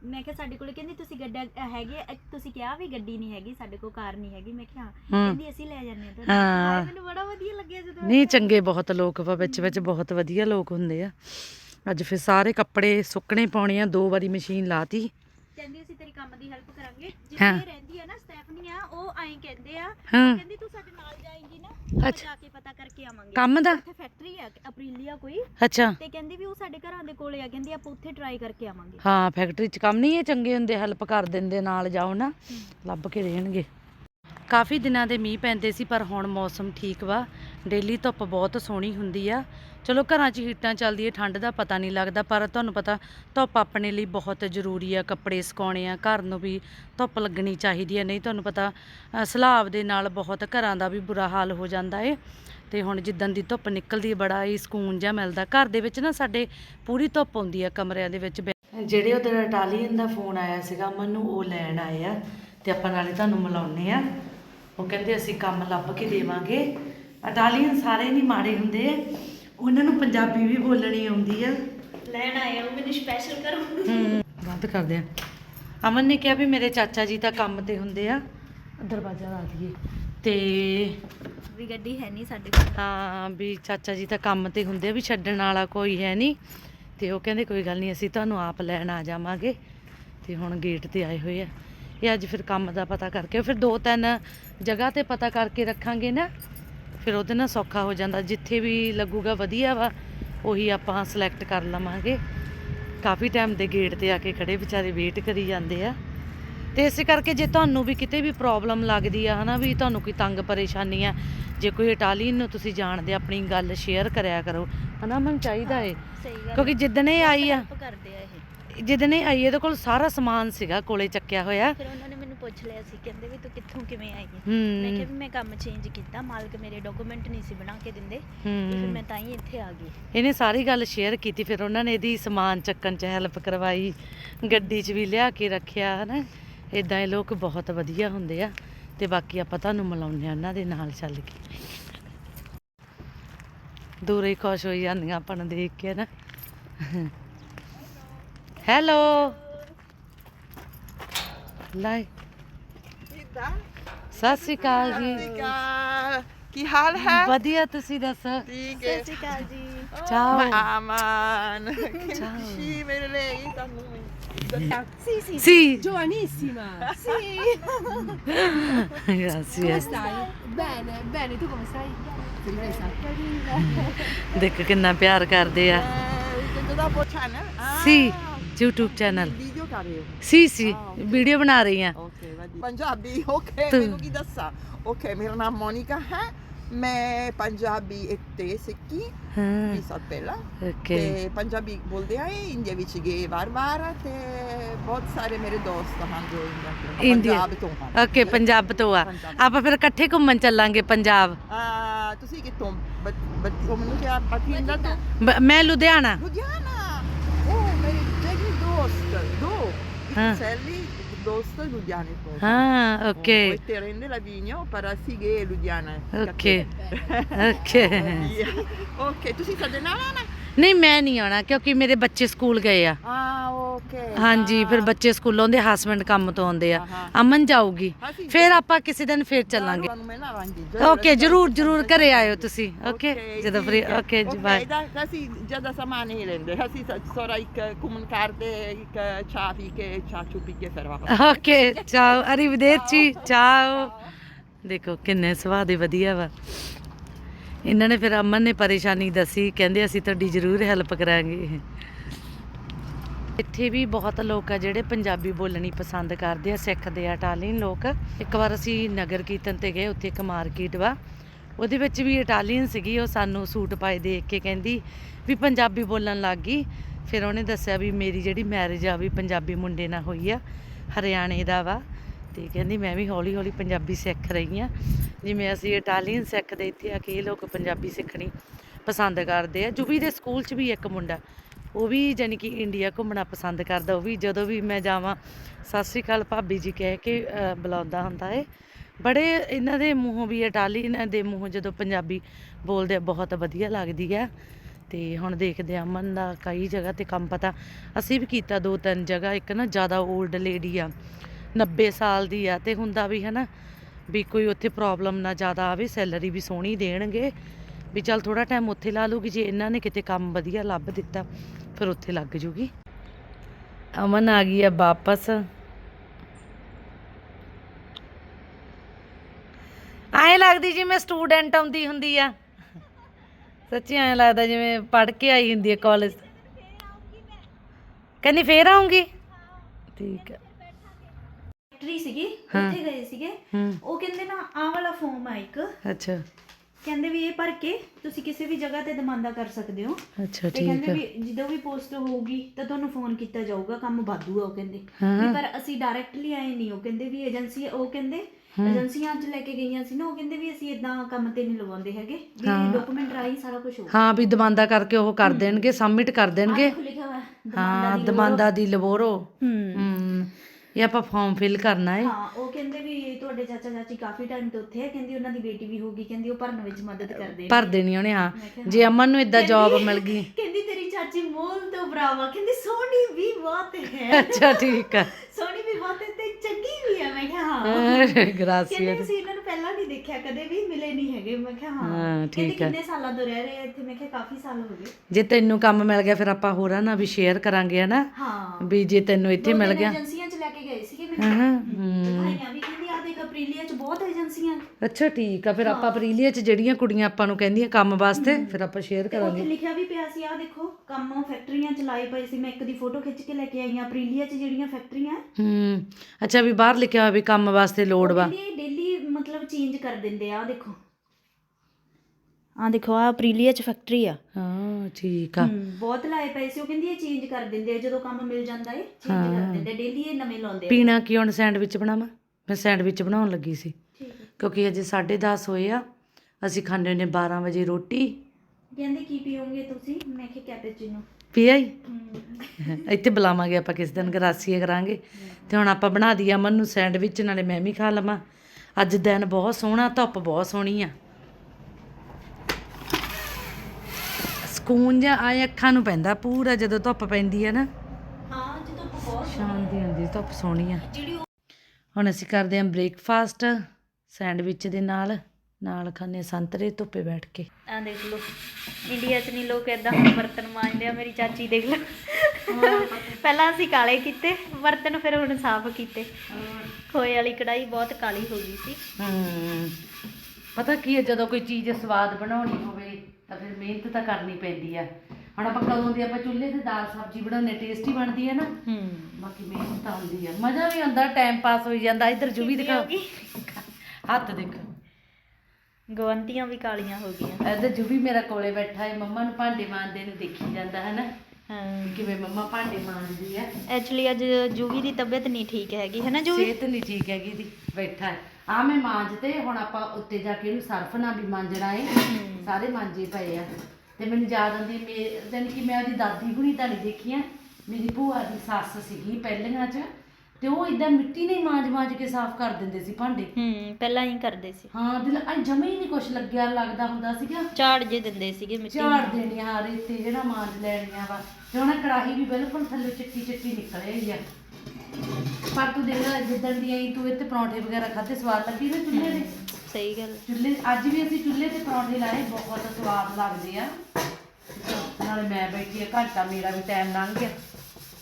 ਮੈਂ ਕਿਹਾ ਸਾਡੇ ਕੋਲ ਕਹਿੰਦੀ ਤੁਸੀਂ ਗੱਡਾ ਅ, ਹੈਗੇ ਅ, ਤੁਸੀਂ ਕਿਹਾ ਵੀ ਗੱਡੀ ਨਹੀਂ ਹੈਗੀ ਸਾਡੇ ਕੋਲ ਕਾਰ ਨਹੀਂ ਹੈਗੀ। ਮੈਂ ਕਿਹਾ ਹਾਂ। ਹੂੰ। ਕਹਿੰਦੀ ਅਸੀਂ ਲੈ ਜਾਂਦੇ ਹਾਂ। ਹਾਏ, ਮੈਨੂੰ ਬੜਾ ਵਧੀਆ ਲੱਗਿਆ ਜਦੋਂ ਨਹੀਂ ਚੰਗੇ ਬਹੁਤ ਲੋਕ ਵਾ ਵਿੱਚ ਵਿੱਚ ਬਹੁਤ ਵਧੀਆ ਲੋਕ ਹੁੰਦੇ ਆ। ਅੱਜ ਫਿਰ ਸਾਰੇ ਕੱਪੜੇ ਸੁੱਕਣੇ ਪਾਉਣੇ ਆ ਦੋ ਵਾਰੀ ਮਸ਼ੀਨ ਲਾਤੀ। ਕਹਿੰਦੀ ਅਸੀਂ ਤੇਰੀ ਕੰਮ ਦੀ ਹੈਲਪ ਕਰਾਂਗੇ। ਹਾਂ। ਜਿੱਥੇ ਰਹਿੰਦੀ ਆ ਨਾ ਸਟੈਫਨੀ ਆ ਉਹ ਐਂ ਕਹਿੰਦੇ ਆ ਹਾਂ। ਕਹਿੰਦੀ ਤੂੰ ਸਾਡੇ ਨਾਲ ਜਾਏਂਗੀ ਨਾ ਆਪਾਂ ਅੱਛਾ। ਜਾ ਕੇ ਪਤਾ ਕਰਕੇ ਆਵਾਂਗੇ। ਕੰਮ ਦਾ? ਉੱਥੇ ਫੈਕਟਰੀ ਆ ਅਪਰੀਲੀਆ ਕੋਈ। ਅੱਛਾ। ਤੇ ਕਹਿੰਦੀ ਵੀ ਸਾਡੇ ਘਰਾਂ ਦੇ ਕੋਲੇ ਆ ਕਹਿੰਦੀ ਆਪਾਂ ਉੱਥੇ ਟਰਾਈ ਕਰਕੇ ਆਵਾਂਗੇ। ਹਾਂ ਫੈਕਟਰੀ 'ਚ ਕੰਮ ਨਹੀਂ ਇਹ ਚੰਗੇ ਹੁੰਦੇ ਹੈਲਪ ਕਰ ਦਿੰਦੇ ਨਾਲ ਜਾਓ ਨਾ ਲੱਭ ਕੇ ਦੇਣਗੇ। ਕਾਫੀ ਦਿਨਾਂ ਦੇ ਮੀਂਹ ਪੈਂਦੇ ਸੀ ਪਰ ਹੁਣ ਮੌਸਮ ਠੀਕ ਵਾ। ਡੇਲੀ ਧੁੱਪ ਬਹੁਤ ਸੋਹਣੀ ਹੁੰਦੀ ਆ। ਚਲੋ ਘਰਾਂ 'ਚ ਹੀਟਾਂ ਚੱਲਦੀ ਏ ਠੰਡ ਦਾ ਪਤਾ ਨਹੀਂ ਲੱਗਦਾ ਪਰ ਤੁਹਾਨੂੰ ਪਤਾ ਧੁੱਪ ਆਪਣੇ ਲਈ ਬਹੁਤ ਜ਼ਰੂਰੀ ਆ। ਕੱਪੜੇ ਸੁਕਾਉਣੇ ਆ ਘਰ ਨੂੰ ਵੀ ਧੁੱਪ ਲੱਗਣੀ ਚਾਹੀਦੀ ਆ। ਨਹੀਂ ਤੁਹਾਨੂੰ ਪਤਾ ਸਲਾਬ ਦੇ ਨਾਲ ਬਹੁਤ ਘਰਾਂ ਦਾ ਵੀ ਬੁਰਾ ਹਾਲ ਹੋ ਜਾਂਦਾ ਏ। ਤੇ ਹੁਣ ਜਿੱਦਣ ਦੀ ਧੁੱਪ ਨਿਕਲਦੀ ਹੈ, ਬੜਾ ਹੀ ਸਕੂਨ ਜਿਹਾ ਮਿਲਦਾ। ਘਰ ਦੇ ਵਿੱਚ ਨਾ ਸਾਡੇ ਪੂਰੀ ਧੁੱਪ ਆਉਂਦੀ ਆ ਕਮਰਿਆਂ ਦੇ ਵਿੱਚ। ਜਿਹੜੇ ਉਧਰ ਇਟਾਲੀਅਨ ਦਾ ਫੋਨ ਆਇਆ ਸੀਗਾ ਮੈਨੂੰ ਉਹ ਲੈਣ ਆਏ ਆ ਤੇ ਆਪਾਂ ਨਾਲੇ ਤੁਹਾਨੂੰ ਮਿਲਾਉਨੇ ਆ। ਉਹ ਕਹਿੰਦੇ ਅਸੀਂ ਕੰਮ ਲੱਭ ਕੇ ਦੇਵਾਂਗੇ। ਇਟਾਲੀਅਨ ਸਾਰੇ ਨਹੀਂ ਮਾੜੇ ਹੁੰਦੇ ਉਹਨਾਂ ਨੂੰ ਪੰਜਾਬੀ ਵੀ ਬੋਲਣੀ ਆਉਂਦੀ ਆ। ਲੈਣ ਆਏ ਹੋ ਮੈਨੂੰ ਸਪੈਸ਼ਲ ਕਰੋ ਹੂੰ ਬੰਦ ਕਰਦੇ ਆ। ਅਮਨ ਨੇ ਕਿਹਾ ਵੀ ਮੇਰੇ ਚਾਚਾ ਜੀ ਤਾਂ ਕੰਮ ਤੇ ਹੁੰਦੇ ਆ। ਦਰਵਾਜ਼ਾ ਲਾ ਦਈਏ। ਤੇ ਵੀ ਗੱਡੀ ਹੈ ਨਹੀਂ ਸਾਡੇ ਕੋਲ। ਹਾਂ ਵੀ ਚਾਚਾ ਜੀ ਤਾਂ ਕੰਮ ਤੇ ਹੁੰਦੇ ਆ ਵੀ ਛੱਡਣ ਵਾਲਾ ਕੋਈ ਹੈ ਨਹੀਂ। ਤੇ ਉਹ ਕਹਿੰਦੇ ਕੋਈ ਗੱਲ ਨਹੀਂ ਅਸੀਂ ਤੁਹਾਨੂੰ ਆਪ ਲੈਣ ਆ ਜਾਵਾਂਗੇ। ਤੇ ਹੁਣ ਗੇਟ ਤੇ ਆਏ ਹੋਏ ਆ। ਇਹ ਅੱਜ ਫਿਰ ਕੰਮ ਦਾ ਪਤਾ ਕਰਕੇ ਫਿਰ ਦੋ ਤਿੰਨ ਜਗ੍ਹਾ ਤੇ ਪਤਾ ਕਰਕੇ ਰੱਖਾਂਗੇ ਨਾ। ਫਿਰ ਉਹਦੇ ਨਾਲ ਸੌਖਾ ਹੋ ਜਾਂਦਾ ਜਿੱਥੇ ਵੀ ਲੱਗੂਗਾ ਵਧੀਆ ਵਾ ਉਹੀ ਆਪਾਂ ਸਿਲੈਕਟ ਕਰ ਲਵਾਂਗੇ। ਕਾਫੀ ਟਾਈਮ ਦੇ ਗੇਟ ਤੇ ਆ ਕੇ ਖੜੇ ਵਿਚਾਰੇ ਵੇਟ ਕਰੀ ਜਾਂਦੇ ਆ। ਤੇ ਇਸੇ ਕਰਕੇ ਜੇ ਤੁਹਾਨੂੰ ਵੀ ਕਿਤੇ ਵੀ ਪ੍ਰੋਬਲਮ ਲੱਗਦੀ ਆ ਹਨਾ ਵੀ ਤੁਹਾਨੂੰ ਕੋਈ ਤੰਗ ਪਰੇਸ਼ਾਨੀ ਆ ਜੇ ਕੋਈ ਇਟਾਲੀਅਨ ਨੂੰ ਤੁਸੀਂ ਜਾਣਦੇ ਆਪਣੀ ਗੱਲ ਸ਼ੇਅਰ ਕਰਿਆ ਕਰੋ ਹਨਾ ਮੈਨੂੰ ਚਾਹੀਦਾ ਏ। ਕਿਉਂਕਿ ਜਿੱਦਣ ਇਹ ਆਈ ਆ help ਕਰਦੇ ਆ ਇਹ। ਜਿੱਦਣ ਇਹ ਆਈ ਇਹਦੇ ਕੋਲ ਸਾਰਾ ਸਮਾਨ ਸੀਗਾ ਕੋਲੇ ਚੱਕਿਆ ਹੋਇਆ। ਫਿਰ ਉਹਨਾਂ ਨੇ ਮੈਨੂੰ ਪੁੱਛ ਲਿਆ ਸੀ ਕਹਿੰਦੇ ਵੀ ਤੂੰ ਕਿੱਥੋਂ ਕਿਵੇਂ ਆਈ ਹੈ। ਮੈਂ ਕਿਹਾ ਵੀ ਮੈਂ ਕੰਮ ਚੇਂਜ ਕੀਤਾ ਮਾਲਕ ਮੇਰੇ ਡਾਕੂਮੈਂਟ ਨਹੀਂ ਸੀ ਬਣਾ ਕੇ ਦਿੰਦੇ ਤੇ ਫਿਰ ਮੈਂ ਤਾਂ ਹੀ ਇੱਥੇ ਆ ਗਈ। ਇਹਨੇ ਸਾਰੀ ਗੱਲ ਸ਼ੇਅਰ ਕੀਤੀ ਫਿਰ ਉਹਨਾਂ ਨੇ ਇਹਦੀ ਸਮਾਨ ਚੱਕਣ 'ਚ ਹੈਲਪ ਕਰਵਾਈ ਗੱਡੀ 'ਚ ਵੀ ਲਿਆ ਕੇ ਰੱਖਿਆ ਹਨਾ। ਇਦਾਂ ਇਹ ਲੋਕ ਬਹੁਤ ਵਧੀਆ ਹੁੰਦੇ ਆ ਤੇ ਬਾਕੀ ਆਪਾਂ ਤੁਹਾਨੂੰ ਮਿਲਾਉਂਦੇ ਆ ਉਹਨਾਂ ਦੇ ਨਾਲ ਚੱਲ ਕੇ। ਦੂਰੇ ਹੀ ਖੁਸ਼ ਹੋਈ ਜਾਂਦੀਆਂ ਆਪਾਂ ਨੂੰ ਦੇਖ ਕੇ ਨਾ। ਹੈਲੋ। ਲੈ। ਕਿੱਦਾਂ? ਸਤਿ ਸ਼੍ਰੀ ਅਕਾਲ ਜੀ। ਕੀ ਹਾਲ ਹੈ? ਵਧੀਆ ਤੁਸੀਂ ਦੱਸੋ? ਠੀਕ ਸਤਿ ਹੈ। ਸ਼੍ਰੀ ਅਕਾਲ ਜੀ। ਚਾਓ। Aman, che Ciao. scimere lei ਸੀ ਸੀ ਸੀ Giovanissima! Sì! grazie Come stai? Bene, bene, tu come stai? Teresa. ਦੇਖ ਕਿੰਨਾ ਪਿਆਰ ਕਰਦੇ ਆ Eh, dopo channel? Ah, ਸੀ YouTube ਚੈਨਲ video careo. ਸੀ ਸੀ ਵੀਡੀਓ ਬਣਾ ਰਹੀ ਆ Ok, va di. Punjabi, ok, Tu. ਮੈਨੂੰ ਕੀ ਦੱਸਾਂ Ok, ਮੇਰਾ ਨਾਮ ਮੋਨਿਕਾ ਹੈ ਮੈਂ ਪੰਜਾਬੀ ਇੱਥੇ ਸਿੱਖੀ ਹਾਂ। Isabella okay. ਤੇ ਪੰਜਾਬੀ ਬੋਲਦੇ ਆ ਇੰਡੀਆ ਵਿੱਚ ਗਏ ਵਾਰ-ਵਾਰ ਤੇ ਬਹੁਤ ਸਾਰੇ ਮੇਰੇ ਦੋਸਤ ਹਨ ਜੋ ਇੰਡੀਆ ਤੋਂ ਇੰਡੀਆ। ਪੰਜਾਬ ਤੋਂ ਹਨ। ਓਕੇ ਪੰਜਾਬ ਤੋਂ ਆ। ਪੰਜਾਬ। ਆਪਾਂ ਫਿਰ ਇਕੱਠੇ ਘੁੰਮਣ ਚੱਲਾਂਗੇ ਪੰਜਾਬ। ਆ ਤੁਸੀਂ ਕਿੱਥੋਂ? ਬੱਚੋ ਮੈਨੂੰ ਕਿਹਾ ਬਠਿੰਡਾ ਤੋਂ। ਬ- ਮੈਂ ਲੁਧਿਆਣਾ। ਲੁਧਿਆਣਾ? ਉਹ ਮੇਰੇ ਜਿਹੜੇ ਦੋਸਤ ਦੋ। ਹਾਂ। ਇੱਕ ਸੈਲੀ ਇੱਕ ਦੋਸਤ ਲੁਧਿਆਣੇ ਤੋਂ ਹਾਂ okay Oh, e Terende Lavigno, Parasighe e Ludiana. Okay okay ok, ਤੁਸੀਂ ਸਾਡੇ ਨਾਲ ਆਣਾ? ਨਹੀਂ ਮੈਂ ਨਹੀਂ ਆਉਣਾ ਕਿਉਂਕਿ ਮੇਰੇ ਬੱਚੇ ਸਕੂਲ ਗਏ ਆ Ah, ok. ਹਾਂਜੀ ਫਿਰ. ਬੱਚੇ ਸਕੂਲੋਂ ਦੇ ਹਸਬੰਡ ਕੰਮ ਤੋਂ ਆਉਂਦੇ ਆ। ਅਮਨ ਜਾਊਗੀ। ਫਿਰ ਆਪਾਂ ਕਿਸੇ ਦਿਨ ਫਿਰ ਚੱਲਾਂਗੇ. ਓਕੇ ਜਰੂਰ। ਜਰੂਰ ਘਰੇ ਆਇਓ ਤੁਸੀਂ। ਓਕੇ ਜਦੋਂ free okay ji bye già da stamane rende. Sì, sa- sarà ik comunicare ik ciavi che ciao che ferma. Okay ਚਾਓ ਅਰੀਵਦੇਰਚੀ ਚਾਓ ਦੇਖੋ ਕਿੰਨੇ ਸੁਭਾਅ ਦੇ ਵਧੀਆ ਵਾ। ਇਹਨਾਂ ਨੇ ਫਿਰ ਅਮਨ ਨੇ ਪਰੇਸ਼ਾਨੀ ਦੱਸੀ ਕਹਿੰਦੇ ਅਸੀਂ ਤੁਹਾਡੀ ਜ਼ਰੂਰ ਹੈਲਪ ਕਰਾਂਗੇ। ਇੱਥੇ ਵੀ ਬਹੁਤ ਲੋਕ ਆ ਜਿਹੜੇ ਪੰਜਾਬੀ ਬੋਲਣੀ ਪਸੰਦ ਕਰਦੇ ਆ ਸਿੱਖਦੇ ਆ, ਇਟਾਲੀਅਨ ਲੋਕ। ਇੱਕ ਵਾਰ ਅਸੀਂ ਨਗਰ ਕੀਰਤਨ ਤੇ ਗਏ, ਉੱਥੇ ਇੱਕ ਮਾਰਕੀਟ ਵਾ। ਉਹਦੇ ਵਿੱਚ ਵੀ ਇਟਾਲੀਅਨ ਸੀਗੀ, ਉਹ ਸਾਨੂੰ ਸੂਟ ਪਾਏ ਦੇਖ ਕੇ ਕਹਿੰਦੀ ਵੀ ਪੰਜਾਬੀ ਬੋਲਣ ਲੱਗ ਗਈ। ਫਿਰ ਉਹਨੇ ਦੱਸਿਆ ਵੀ ਮੇਰੀ ਜਿਹੜੀ ਮੈਰਿਜ ਆ, ਵੀ ਪੰਜਾਬੀ ਮੁੰਡੇ ਨਾਲ ਹੋਈ ਆ, ਹਰਿਆਣੇ ਦਾ ਵਾ। ਤੇ ਕਹਿੰਦੀ ਮੈਂ ਵੀ ਹੌਲੀ ਹੌਲੀ ਪੰਜਾਬੀ ਸਿੱਖ ਰਹੀ ਆ। ਜਿਵੇਂ ਅਸੀਂ ਇਟਾਲੀਅਨ ਸਿੱਖਦੇ ਇੱਥੇ ਆ ਕੇ ਇਹ ਲੋਕ ਪੰਜਾਬੀ ਸਿੱਖਣੀ ਪਸੰਦ ਕਰਦੇ ਆ। ਜੁਬੀ ਦੇ ਸਕੂਲ 'ਚ ਵੀ ਇੱਕ ਮੁੰਡਾ ਉਹ ਵੀ ਜਾਣੀ ਕਿ ਇੰਡੀਆ ਘੁੰਮਣਾ ਪਸੰਦ ਕਰਦਾ, ਉਹ ਵੀ ਜਦੋਂ ਵੀ ਮੈਂ ਜਾਵਾਂ, ਸਤਿ ਸ਼੍ਰੀ ਅਕਾਲ ਭਾਬੀ ਜੀ ਕਹਿ ਕੇ ਬੁਲਾਉਂਦਾ ਹੁੰਦਾ ਏ। ਬੜੇ ਇਹਨਾਂ ਦੇ ਮੂੰਹੋਂ ਵੀ ਇਟਾਲੀਅਨ ਦੇ ਮੂੰਹੋਂ ਜਦੋਂ ਪੰਜਾਬੀ ਬੋਲਦੇ ਬਹੁਤ ਵਧੀਆ ਲੱਗਦੀ ਆ। ਤੇ ਹੁਣ ਦੇਖਦੇ ਆ, ਅਮਨ ਦਾ ਕਈ ਜਗ੍ਹਾ ਤੇ ਕੰਮ ਪਤਾ। ਅਸੀਂ ਵੀ ਕੀਤਾ ਦੋ ਤਿੰਨ ਜਗ੍ਹਾ, ਇੱਕ ਨਾ ਜ਼ਿਆਦਾ 올ਡ ਲੇਡੀ ਆ 90 ਸਾਲ ਦੀ ਆ, ਤੇ ਹੁੰਦਾ ਵੀ ਹਨਾ, ਵੀ ਕੋਈ ਉੱਥੇ ਪ੍ਰੋਬਲਮ ਨਾ ਜ਼ਿਆਦਾ ਆਵੇ ਸੈਲਰੀ ਵੀ ਸੋਹਣੀ ਦੇਣਗੇ। ਵੀ ਚੱਲ ਥੋੜਾ ਟਾਈਮ ਉੱਥੇ ਲਾ ਲੂਗੀ ਜੇ ਇਹਨਾਂ ਨੇ ਕਿਤੇ ਕੰਮ ਵਧੀਆ ਲੱਭ ਦਿੱਤਾ। ਫਿਰ ਉੱਥੇ ਲੱਗ ਜੂਗੀ। ਅਮਨ ਆ ਗਈ ਆ ਵਾਪਸ। ਐਂ ਲੱਗਦੀ ਜਿਵੇਂ ਸਟੂਡੈਂਟ ਆਉਂਦੀ ਹੁੰਦੀ ਆ। ਸੱਚੀ ਐਂ ਲੱਗਦਾ ਜਿਵੇਂ ਪੜ੍ਹ ਕੇ ਆਈ ਹੁੰਦੀ ਹੈ ਕਾਲਜ ਕਹਿੰਦੀ ਫੇਰ ਆਉਂਗੀ? ਠੀਕ ਆ। ਫੈਕਟਰੀ ਸੀਗੀ ਹਾਂ। ਉੱਥੇ ਗਏ ਸੀਗੇ। ਹੂੰ। ਉਹ ਕਹਿੰਦੇ ਨਾ ਆਹ ਵਾਲਾ ਫਾਰਮ ਆ ਇੱਕ। ਅੱਛਾ। ਕਹਿੰਦੇ ਵੀ ਇਹ ਭਰ ਕੇ ਤੁਸੀਂ ਕਿਸੇ ਵੀ ਜਗ੍ਹਾ ਤੇ ਦਮਾਂਦਾ ਕਰ ਸਕਦੇ ਹੋ। ਅੱਛਾ ਤੇ ਠੀਕ ਕਹਿੰਦੇ ਆ ਵੀ ਜਦੋਂ ਵੀ ਪੋਸਟ ਹੋਊਗੀ ਤਾਂ ਤੁਹਾਨੂੰ ਫੋਨ ਕੀਤਾ ਜਾਊਗਾ ਕੰਮ ਵਾਧੂ ਆ ਉਹ ਕਹਿੰਦੇ। ਹਾਂ। ਵੀ ਪਰ ਅਸੀਂ ਡਾਇਰੈਕਟਲੀ ਆਏ ਨਹੀਂ ਉਹ ਕਹਿੰਦੇ ਵੀ ਏਜੰਸੀ ਉਹ ਕਹਿੰਦੇ ਏਜੰਸੀਆਂ 'ਚ ਲੈ ਕੇ ਗਈਆਂ ਸੀ ਨਾ ਉਹ ਕਹਿੰਦੇ ਵੀ ਅਸੀਂ ਇਦਾਂ ਕੰਮ ਤੇ ਨਹੀਂ ਲਵਾਉਂਦੇ ਹੈਗੇ। ਵੀ ਡਾਕੂਮੈਂਟ ਰਾਹੀਂ ਸਾਰਾ ਕੁਝ ਹੋਊਗਾ। ਹਾਂ ਵੀ ਦਮਾਂਦਾ ਕਰਕੇ ਉਹ ਕਰ ਦੇਣਗੇ ਸਬਮਿਟ ਕਰ ਦੇਣਗੇ। ਆਹ ਦੇਖੋ ਲਿਖਿਆ ਹੋਇਆ ਹਾਂ ਦਮਾਂਦਾ ਦੀ ਲਬੋਰੋ ਹੂੰ। ਹੂੰ। ਇਹ ਆਪਾਂ ਫਾਰਮ ਫਿਲ ਕਰਨਾ ਹੈ ਹਾਂ ਉਹ ਕਹਿੰਦੇ ਵੀ ਤੁਹਾਡੇ ਚਾਚਾ ਚਾਚੀ ਕਾਫੀ ਟਾਈਮ ਤੋਂ ਉੱਥੇ ਹੈ ਕਹਿੰਦੀ ਉਹਨਾਂ ਦੀ ਬੇਟੀ ਵੀ ਹੋਊਗੀ ਕਹਿੰਦੀ ਉਹ ਭਰਨ ਵਿੱਚ ਮਦਦ ਕਰਦੇ ਨੇ। ਭਰ ਦੇਣੀ ਉਹਨੇ ਹਾਂ। ਜੇ ਅਮਨ ਨੂੰ ਇਦਾਂ ਜੌਬ ਮਿਲ ਗਈ। ਕਹਿੰਦੀ ਤੇਰੀ ਚਾਚੀ ਮੋਲ ਤੋਂ ਬਰਾਵਾ ਕਹਿੰਦੀ ਸੋਹਣੀ ਵੀ ਬਹੁਤ ਹੈ। ਅੱਛਾ ਠੀਕ ਆ। ਸੋਹਣੀ ਵੀ ਬਹੁਤ ਹੈ ਚੰਗੀ ਵੀ ਹੈ ਮੈਂ ਕਿਹਾ ਹਾਂ। <laughs> ਕਹਿੰਦੇ ਗ੍ਰਾਸੀਆ ਅਸੀਂ ਇਹਨਾਂ ਨੂੰ ਪਹਿਲਾਂ ਨਹੀਂ ਦੇਖਿਆ ਕਦੇ ਵੀ ਮਿਲੇ ਨਹੀਂ ਹੈਗੇ ਮੈਂ ਕਿਹਾ ਹਾਂ। ਹਾਂ, ਕਹਿੰਦੀ ਠੀਕ ਹੈ। ਕਿੰਨੇ ਸਾਲਾਂ ਤੋਂ ਰਹਿ ਰਹੇ ਆ ਇੱਥੇ ਮੈਂ ਕਿਹਾ ਕਾਫੀ ਸਾਲ ਹੋ ਗਏ। ਜੇ ਤੈਨੂੰ ਕੰਮ ਮਿਲ ਗਿਆ ਫਿਰ ਆਪਾਂ ਹੋਰਾਂ ਨਾਲ ਵੀ ਸ਼ੇਅਰ ਕਰਾਂਗੇ ਹਨਾ? ਹਾਂ। ਵੀ ਜੇ ਤੈਨੂੰ ਇੱਥੇ ਦੋ ਮਿਲ ਤਿੰਨ ਗਿਆ। ਏਜੰਸੀਆਂ ਚ ਲੈ ਕੇ ਗਏ ਸੀਗੇ ਹਾਂ, ਮੈਨੂੰ ਹਮ। ਦਿਖਾਈਆਂ ਵੀ ਕਹਿੰਦੀ ਆ ਦੇਖ ਅਪਰੀਲੀਆ ਚ ਬਹੁਤ ਏਜੰਸੀਆਂ ਅੱਛਾ ਠੀਕ ਆ ਫਿਰ ਆਪਾਂ ਅਪਰੀਲੀਆ ਚ ਜਿਹੜੀਆਂ ਕੁੜੀਆਂ ਆਪਾਂ ਨੂੰ ਕਹਿੰਦੀਆਂ ਕੰਮ ਵਾਸਤੇ ਫਿਰ ਆਪਾਂ ਸ਼ੇਅਰ ਤੇ ਉੱਥੇ ਕਰਾਂਗੇ। ਲਿਖਿਆ ਵੀ ਪਿਆ ਸੀ ਆ ਦੇਖੋ ਕੰਮ ਫੈਕਟਰੀਆਂ ਚ ਲਾਏ ਪਏ ਸੀ। ਮੈਂ ਇੱਕ ਦੀ ਫੋਟੋ ਖਿੱਚ ਕੇ ਲੈ ਕੇ ਆਈ ਆ ਅਪਰੀਲੀਆ ਚ ਜਿਹੜੀਆਂ ਫੈਕਟਰੀਆਂ। ਹੂੰ ਅੱਛਾ ਵੀ ਬਾਹਰ ਲਿਖਿਆ ਹੋਇਆ ਵੀ ਕੰਮ ਵਾਸਤੇ ਲੋੜ ਵਾ। ਡੇਲੀ ਮਤਲਬ ਚੇਂਜ ਕਰ ਦਿੰਦੇ ਆ ਆਹ ਦੇਖੋ। ਆ ਦੇਖੋ ਆ ਅਪਰੀਲੀਆ ਚ ਫੈਕਟਰੀ ਆ। ਹਾਂ ਠੀਕ ਆ। ਹਮ, ਬਹੁਤ ਲਾਏ ਪਏ ਸੀ ਉਹ ਕਹਿੰਦੀ ਇਹ ਚੇਂਜ ਕਰ ਦਿੰਦੇ ਆ ਜਦੋਂ ਕੰਮ ਮਿਲ ਜਾਂਦਾ ਏ ਚੇਂਜ ਕਰ ਦਿੰਦੇ ਡੇਲੀ ਇਹ ਨਵੇਂ ਲਾਉਂਦੇ ਆ। ਪੀਣਾ ਕੀ ਹੁਣ ਸੈਂਡਵਿਚ ਬਣਾਵਾਂ? ਮੈਂ ਸੈਂਡਵਿਚ ਬਣਾਉਣ ਲੱਗੀ ਸੀ। ਠੀਕ ਹੈ ਕਿਉਂਕਿ ਅਜੇ 10:30 ਹੋਏ ਆ ਅਸੀਂ ਖਾਂਦੇ ਨੇ 12 ਵਜੇ ਰੋਟੀ ਕਹਿੰਦੇ ਕੀ ਪੀਓਗੇ ਤੁਸੀਂ? ਮੈਂ ਕਿਹਾ ਕੈਪੇਚੀਨੋ। ਪੀ ਆਈ? ਇੱਥੇ ਬੁਲਾਵਾਂਗੇ ਆਪਾਂ ਕਿਸ ਦਿਨ ਗਰਾਸੀਏ ਕਰਾਂਗੇ। ਤੇ ਹੁਣ ਆਪਾਂ ਬਣਾ ਦਈਏ ਅਮਨ ਨੂੰ ਸੈਂਡਵਿਚ ਨਾਲੇ ਮੈਂ ਵੀ ਖਾ ਲਵਾਂ। ਅੱਜ ਦਿਨ ਬਹੁਤ ਸੋਹਣਾ ਧੁੱਪ ਬਹੁਤ ਸੋਹਣੀ ਆ। ਸਕੂਨ ਜਿਹਾ ਆਏ ਅੱਖਾਂ ਨੂੰ ਪੈਂਦਾ ਪੂਰਾ ਜਦੋਂ ਧੁੱਪ ਪੈਂਦੀ ਹੈ ਨਾ। ਹਾਂ ਜਦੋਂ ਬਹੁਤ ਸ਼ਾਂਤੀ ਹੁੰਦੀ ਧੁੱਪ ਸੋਹਣੀ ਆ। ਹੁਣ ਅਸੀਂ ਕਰਦੇ ਹਾਂ ਬ੍ਰੇਕਫਾਸਟ ਸੈਂਡਵਿਚ ਦੇ ਨਾਲ। ਨਾਲ ਹਾਂ ਸੰਤਰੇ ਧੁੱਪੇ ਬੈਠ ਕੇ। ਆ ਦੇਖ ਲਓ ਇੰਡੀਆ 'ਚ ਨਹੀਂ ਲੋਕ ਏਦਾਂ ਬਰਤਨ ਮਾਂਜਦੇ ਆ ਮੇਰੀ ਚਾਚੀ ਦੇਖ ਲਓ। ਪਹਿਲਾਂ ਅਸੀਂ ਕਾਲੇ ਕੀਤੇ ਬਰਤਨ ਫਿਰ ਹੁਣ ਸਾਫ਼ ਕੀਤੇ। ਖੋਏ ਵਾਲੀ ਕੜਾਈ ਬਹੁਤ ਕਾਲੀ ਹੋ ਗਈ ਸੀ। ਹਮ ਪਤਾ ਕੀ ਹੈ ਜਦੋਂ ਕੋਈ ਚੀਜ਼ ਸਵਾਦ ਬਣਾਉਣੀ ਹੋਵੇ ਤਾਂ ਫਿਰ ਮਿਹਨਤ ਤਾਂ ਕਰਨੀ ਪੈਂਦੀ ਆ। ਹੁਣ ਆਪਾਂ ਕਦੋਂ ਦੀ ਆਪਾਂ ਚੁੱਲ੍ਹੇ ਤੇ ਦਾਲ ਸਬਜ਼ੀ ਬਣਾਉਂਦੇ ਟੇਸਟੀ ਬਣਦੀ ਹੈ ਨਾ। ਹੂੰ। ਬਾਕੀ ਮਿਹਨਤ ਤਾਂ ਹੁੰਦੀ ਆ। ਮਜ਼ਾ ਵੀ ਆਉਂਦਾ ਟਾਈਮ ਪਾਸ ਹੋਈ ਜਾਂਦਾ। ਇੱਧਰ ਜੁਬੀ ਦਿਖਾ। ਹੱਥ ਦੇਖ। ਗਵੰਤੀਆਂ ਵੀ ਕਾਲੀਆਂ ਹੋ ਗਈਆਂ। ਇੱਧਰ ਜੁਬੀ ਮੇਰਾ ਕੋਲੇ ਬੈਠਾ ਹੈ ਮੰਮਾ ਨੂੰ ਭਾਂਡੇ ਮਾਂਜਦੇ ਨੂੰ ਦੇਖੀ ਜਾਂਦਾ ਹੈ ਨਾ। ਹਾਂ। ਕਿਵੇਂ ਮੰਮਾ ਭਾਂਡੇ ਮਾਂਜਦੀ ਆ ਐਕਚੁਅਲੀ ਅੱਜ ਜੂਵੀ ਦੀ ਤਬੀਅਤ ਨਹੀਂ ਠੀਕ ਹੈਗੀ ਹੈ ਨਾ ਜੂਵੀ ਸਿਹਤ ਨਹੀਂ ਠੀਕ ਹੈਗੀ ਦੀ ਬੈਠਾ ਹੈ। ਆ ਮੈਂ ਮਾਂਜ ਤੇ ਹੁਣ ਆਪਾਂ ਉੱਤੇ ਜਾ ਕੇ ਇਹਨੂੰ ਸਰਫ ਨਾਲ ਵੀ ਮਾਂਜਣਾ ਏ ਸਾਰੇ ਮਾਂਜੇ ਪਏ ਆ। ਤੇ ਮੈਨੂੰ ਯਾਦ ਆਉਂਦੀ ਮੇ ਜਾਣੀ ਕਿ ਮੈਂ ਉਹਦੀ ਦਾਦੀ ਹੁਣੀ ਤਾਂ ਨਹੀਂ ਦੇਖੀਆਂ। ਮੇਰੀ ਭੂਆ ਦੀ ਸੱਸ ਸੀਗੀ ਪਹਿਲੀਆਂ 'ਚ। ਤੇ ਉਹ ਇਦਾਂ ਮਿੱਟੀ ਨਾਲ ਹੀ ਮਾਂਜ-ਮਾਂਜ ਕੇ ਸਾਫ਼ ਕਰ ਦਿੰਦੇ ਸੀ ਭਾਂਡੇ। ਹੂੰ ਪਹਿਲਾਂ ਹੀ ਕਰਦੇ ਸੀ। ਹਾਂ ਦਿਲ ਐ ਜਮੇ ਹੀ ਨਹੀਂ ਕੁਛ ਲੱਗਿਆ ਲੱਗਦਾ ਹੁੰਦਾ ਸੀਗਾ। ਝਾੜ ਜੇ ਦਿੰਦੇ ਸੀਗੇ ਮਿੱਟੀ ਝਾੜ ਦੇਣੀਆਂ ਹਾਂ ਰੇਤੇ ਜਿਹੜਾ ਮਾਂਜ ਲੈਣੀਆਂ ਵਾ। ਤੇ ਉਹਨਾਂ ਕੜਾਹੀ ਵੀ ਬਿਲਕੁਲ ਥੱਲੇ ਚਿੱਟੀ ਚਿੱਟੀ ਨਿਕਲ ਆਈ ਆ। ਪਰ ਤੂੰ ਦੇਖ ਲੈ ਜਿੱਦਣ ਦੀ ਆਈ ਤੂੰ ਇੱਥੇ ਪਰੌਂਠੇ ਵਗੈਰਾ ਖਾਦੇ ਸਵਾਦ ਲੱਗੀ ਨਾ ਚੁੱਲ੍ਹੇ ਦੇ? ਸਹੀ ਗੱਲ। ਚੁੱਲ੍ਹੇ ਅੱਜ ਵੀ ਅਸੀਂ ਚੁੱਲ੍ਹੇ ਤੇ ਪਰੌਂਠੇ ਲਾਏ ਬਹੁਤ ਸਵਾਦ ਲੱਗਦੇ ਆ। ਨਾਲੇ ਮੈਂ ਬੈਠੀ ਆ ਘੰਟਾ ਮੇਰਾ ਵੀ ਟਾਈਮ ਲੰਘ ਗਿਆ।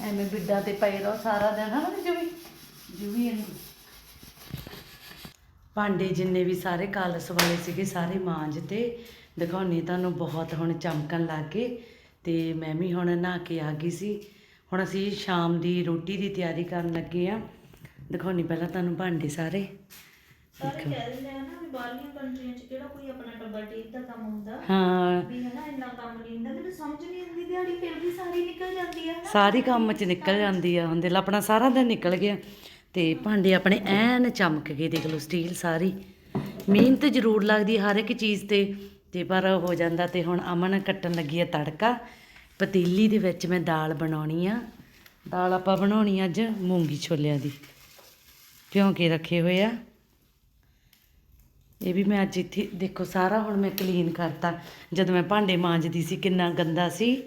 ਐਵੇਂ ਬਿੱਡਾਂ ਤੇ ਪਏ ਰਹੋ ਸਾਰਾ ਦਿਨ ਹਾਂ ਜੋ ਵੀ ਇਹਨੂੰ। ਭਾਂਡੇ ਜਿੰਨੇ ਵੀ ਸਾਰੇ ਕਾਲਸ ਵਾਲੇ ਸੀਗੇ, ਸਾਰੇ ਮਾਂਜ ਤੇ ਦਿਖਾਉਣੀ ਤੁਹਾਨੂੰ ਬਹੁਤ ਹੁਣ ਚਮਕਣ ਲੱਗ ਗਏ ਤੇ ਮੈਂ ਵੀ ਹੁਣ ਨਹਾ ਕੇ ਆ ਗਈ ਸੀ। ਹੁਣ ਅਸੀਂ ਸ਼ਾਮ ਦੀ ਰੋਟੀ ਦੀ ਤਿਆਰੀ ਕਰਨ ਲੱਗੇ ਆ ਦਿਖਾਉਣੀ ਪਹਿਲਾਂ ਤੁਹਾਨੂੰ ਭਾਂਡੇ ਸਾਰੇ। ਸਾਰੇ ਕਹਿ ਦਿੰਦੇ ਆ ਨਾ ਵੀ ਬਾਹਰਲੀਆਂ ਕੰਟਰੀਆਂ 'ਚ ਕਿਹੜਾ ਕੋਈ ਆਪਣਾ ਟੱਬਰ ਟੀਪ ਦਾ ਕੰਮ ਹੁੰਦਾ? ਹਾਂ। ਵੀ ਇੰਨਾ ਕੰਮ ਨਹੀਂ ਹੁੰਦਾ ਮੈਨੂੰ ਸਮਝ ਨਹੀਂ ਆਉਂਦੀ ਦਿਹਾੜੀ ਫਿਰ ਵੀ ਸਾਰੀ ਨਿਕਲ ਜਾਂਦੀ ਆ। ਸਾਰੀ ਕੰਮ 'ਚ ਨਿਕਲ ਜਾਂਦੀ ਆ ਹੁਣ ਦਿਲ ਆਪਣਾ ਸਾਰਾ ਦਿਨ ਨਿਕਲ ਗਿਆ। ਤੇ ਭਾਂਡੇ ਆਪਣੇ ਐਨ ਚਮਕ ਗਏ ਦੇਖ ਲਓ ਸਟੀਲ ਸਾਰੀ। ਮਿਹਨਤ ਜ਼ਰੂਰ ਲੱਗਦੀ ਹਰ ਇੱਕ ਚੀਜ਼ ਤੇ ਤੇ ਪਰ ਹੋ ਜਾਂਦਾ ਤੇ ਹੁਣ ਅਮਨ ਕੱਟਣ ਲੱਗੀ ਆ ਤੜਕਾ। ਪਤੀਲੀ ਦੇ ਵਿੱਚ ਮੈਂ ਦਾਲ ਬਣਾਉਣੀ ਆ। ਦਾਲ ਆਪਾਂ ਬਣਾਉਣੀ ਅੱਜ ਮੂੰਗੀ ਛੋਲਿਆਂ ਦੀ। ਭਿਉਂ ਕੇ ਰੱਖੇ ਹੋਏ ਆ। ਇਹ ਵੀ ਮੈਂ ਅੱਜ ਇੱਥੇ, ਦੇਖੋ ਸਾਰਾ ਹੁਣ ਮੈਂ ਕਲੀਨ ਕਰਤਾ। ਜਦੋਂ ਮੈਂ ਭਾਂਡੇ ਮਾਂਜਦੀ ਸੀ, ਕਿੰਨਾ ਗੰਦਾ ਸੀ।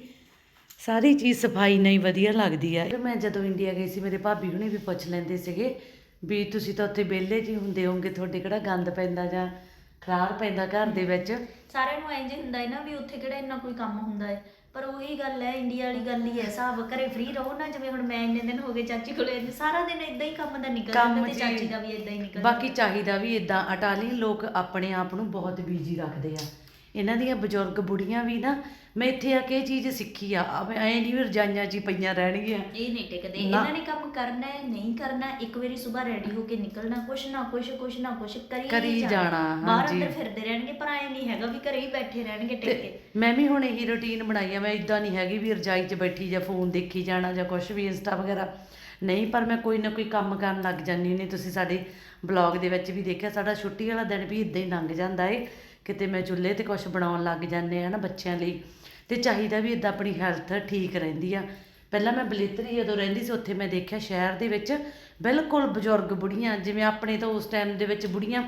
ਸਾਰੀ ਚੀਜ਼ ਸਫ਼ਾਈ ਨਹੀਂ ਵਧੀਆ ਲੱਗਦੀ ਆ। ਮੈਂ ਜਦੋਂ ਇੰਡੀਆ ਗਈ ਸੀ, ਮੇਰੇ ਭਾਬੀ ਹੁਣੇ ਵੀ ਪੁੱਛ ਲੈਂਦੇ ਸੀਗੇ ਵੀ ਤੁਸੀਂ ਤਾਂ ਉੱਥੇ ਵਿਹਲੇ ਜੀ ਹੁੰਦੇ ਹੋਗੇ ਤੁਹਾਡੇ ਕਿਹੜਾ ਗੰਦ ਪੈਂਦਾ ਜਾਂ ਖਲਾਰ ਪੈਂਦਾ ਘਰ ਦੇ ਵਿੱਚ? ਸਾਰਿਆਂ ਨੂੰ ਇੰਜ ਹੁੰਦਾ ਹੈ ਨਾ ਵੀ ਉੱਥੇ ਕਿਹੜਾ ਇੰਨਾ ਕੋਈ ਕੰਮ ਹੁੰਦਾ ਹੈ। ਪਰ ਉਹੀ ਗੱਲ ਹੈ ਇੰਡੀਆ ਵਾਲੀ ਗੱਲ ਹੀ ਹੈ ਹਿਸਾਬ ਘਰੇ ਫ੍ਰੀ ਰਹੋ ਨਾ ਜਿਵੇਂ ਹੁਣ ਮੈਂ ਇੰਨੇ ਦਿਨ ਹੋ ਗਏ ਚਾਚੀ ਕੋਲੇ ਸਾਰਾ ਦਿਨ ਇਦਾਂ ਹੀ ਕੰਮ ਦਾ ਨਿਕਲ ਜਾਂਦਾ ਤੇ। ਚਾਚੀ ਦਾ ਵੀ ਇਦਾਂ ਹੀ ਨਿਕਲ ਬਾਕੀ ਚਾਹੀਦਾ ਵੀ ਇਦਾਂ ਇਟਾਲੀਅਨ ਲੋਕ ਆਪਣੇ ਆਪ ਨੂੰ ਬਹੁਤ ਬੀਜੀ ਰੱਖਦੇ ਆ ਇਹਨਾਂ ਦੀਆਂ ਬਜ਼ੁਰਗ ਬੁੜੀਆਂ ਵੀ ਨਾ ਮੈਂ ਇੱਥੇ ਆ ਕੇ ਇਹ ਚੀਜ਼ ਸਿੱਖੀ ਆ। ਐ ਨਹੀਂ ਵੀ ਰਜਾਈਆਂ 'ਚ ਹੀ ਪਈਆਂ ਰਹਿਣਗੀਆਂ। ਇਹ ਨਹੀਂ ਟਿਕਦੇ। ਨਾ। ਇਹਨਾਂ ਨੇ ਕੰਮ ਕਰਨਾ ਹੈ ਨਹੀਂ ਕਰਨਾ ਇੱਕ ਵਾਰੀ ਸਵੇਰ ਰੈਡੀ ਹੋ ਕੇ ਨਿਕਲਣਾ ਕੁਛ ਨਾ ਕੁਛ ਕੁਛ ਨਾ ਕੁਛ ਕਰੀ ਕਰੀ ਜਾਣਾ, ਬਾਹਰ ਹਾਂਜੀ। ਅੰਦਰ ਫਿਰਦੇ ਰਹਿਣਗੇ ਪਰ ਐ ਨਹੀਂ ਹੈਗਾ ਵੀ ਘਰੇ ਹੀ ਬੈਠੇ ਰਹਿਣਗੇ ਟਿਕ। ਕੇ ਤੇ ਮੈਂ ਵੀ ਹੁਣ ਇਹੀ ਰੁਟੀਨ ਬਣਾਈ ਆ ਮੈਂ ਇਦਾਂ ਨਹੀਂ ਹੈਗੀ ਵੀ ਰਜਾਈ 'ਚ ਬੈਠੀ ਜਾਂ ਫੋਨ ਦੇਖੀ ਜਾਣਾ ਜਾਂ ਕੁਝ ਵੀ ਇੰਸਟਾ ਵਗੈਰਾ। ਨਹੀਂ ਪਰ ਮੈਂ ਕੋਈ ਨਾ ਕੋਈ ਕੰਮ ਕਰਨ ਲੱਗ ਜਾਂਦੀ ਹੁੰਦੀ ਤੁਸੀਂ ਸਾਡੇ ਬਲੌਗ ਦੇ ਵਿੱਚ ਵੀ ਦੇਖਿਆ ਸਾਡਾ ਛੁੱਟੀ ਵਾਲਾ ਦਿਨ ਵੀ ਇਦਾਂ ਹੀ ਲੰਘ ਜਾਂਦਾ ਏ। ਕਿਤੇ ਮੈਂ ਚੁੱਲ੍ਹੇ ਤੇ ਕੁਛ ਬਣਾਉਣ ਲੱਗ ਜਾਂਦੇ ਆ ਨਾ ਬੱਚਿਆਂ ਲਈ ਅਤੇ ਚਾਹੀਦਾ ਵੀ ਇੱਦਾਂ ਆਪਣੀ ਹੈਲਥ ਠੀਕ ਰਹਿੰਦੀ ਆ। ਪਹਿਲਾਂ ਮੈਂ ਬਲੇਤਰੀ ਜਦੋਂ ਰਹਿੰਦੀ ਸੀ, ਉੱਥੇ ਮੈਂ ਦੇਖਿਆ ਸ਼ਹਿਰ ਦੇ ਵਿੱਚ ਬਿਲਕੁਲ ਬਜ਼ੁਰਗ ਬੁੜੀਆਂ, ਜਿਵੇਂ ਆਪਣੇ ਤਾਂ ਉਸ ਟਾਈਮ ਦੇ ਵਿੱਚ ਬੁੜੀਆਂ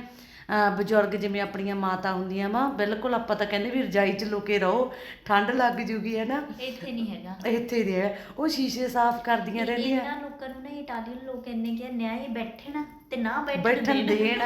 ਬਜ਼ੁਰਗ ਜਿਵੇਂ ਆਪਣੀਆਂ ਮਾਤਾ ਹੁੰਦੀਆਂ ਵਾ ਬਿਲਕੁਲ ਆਪਾਂ ਤਾਂ ਕਹਿੰਦੇ ਵੀ ਰਜਾਈ 'ਚ ਲੁਕੇ ਰਹੋ ਠੰਡ ਲੱਗ ਜੂਗੀ ਹੈ ਨਾ? ਇੱਥੇ ਨਹੀਂ ਹੈਗਾ। ਇੱਥੇ ਦੇ ਆ, ਉਹ ਸ਼ੀਸ਼ੇ ਸਾਫ਼ ਕਰਦੀਆਂ ਰਹਿੰਦੀਆਂ। ਇਹਨਾਂ ਲੋਕਾਂ ਨੂੰ ਨਾ ਇਟਾਲੀਅਨ ਲੋਕ ਇੰਨੇ ਕਿ ਨਿਆਏ ਬੈਠੇ ਨਾ ਤੇ ਨਾ ਬੈਠਣ ਦੇਣ।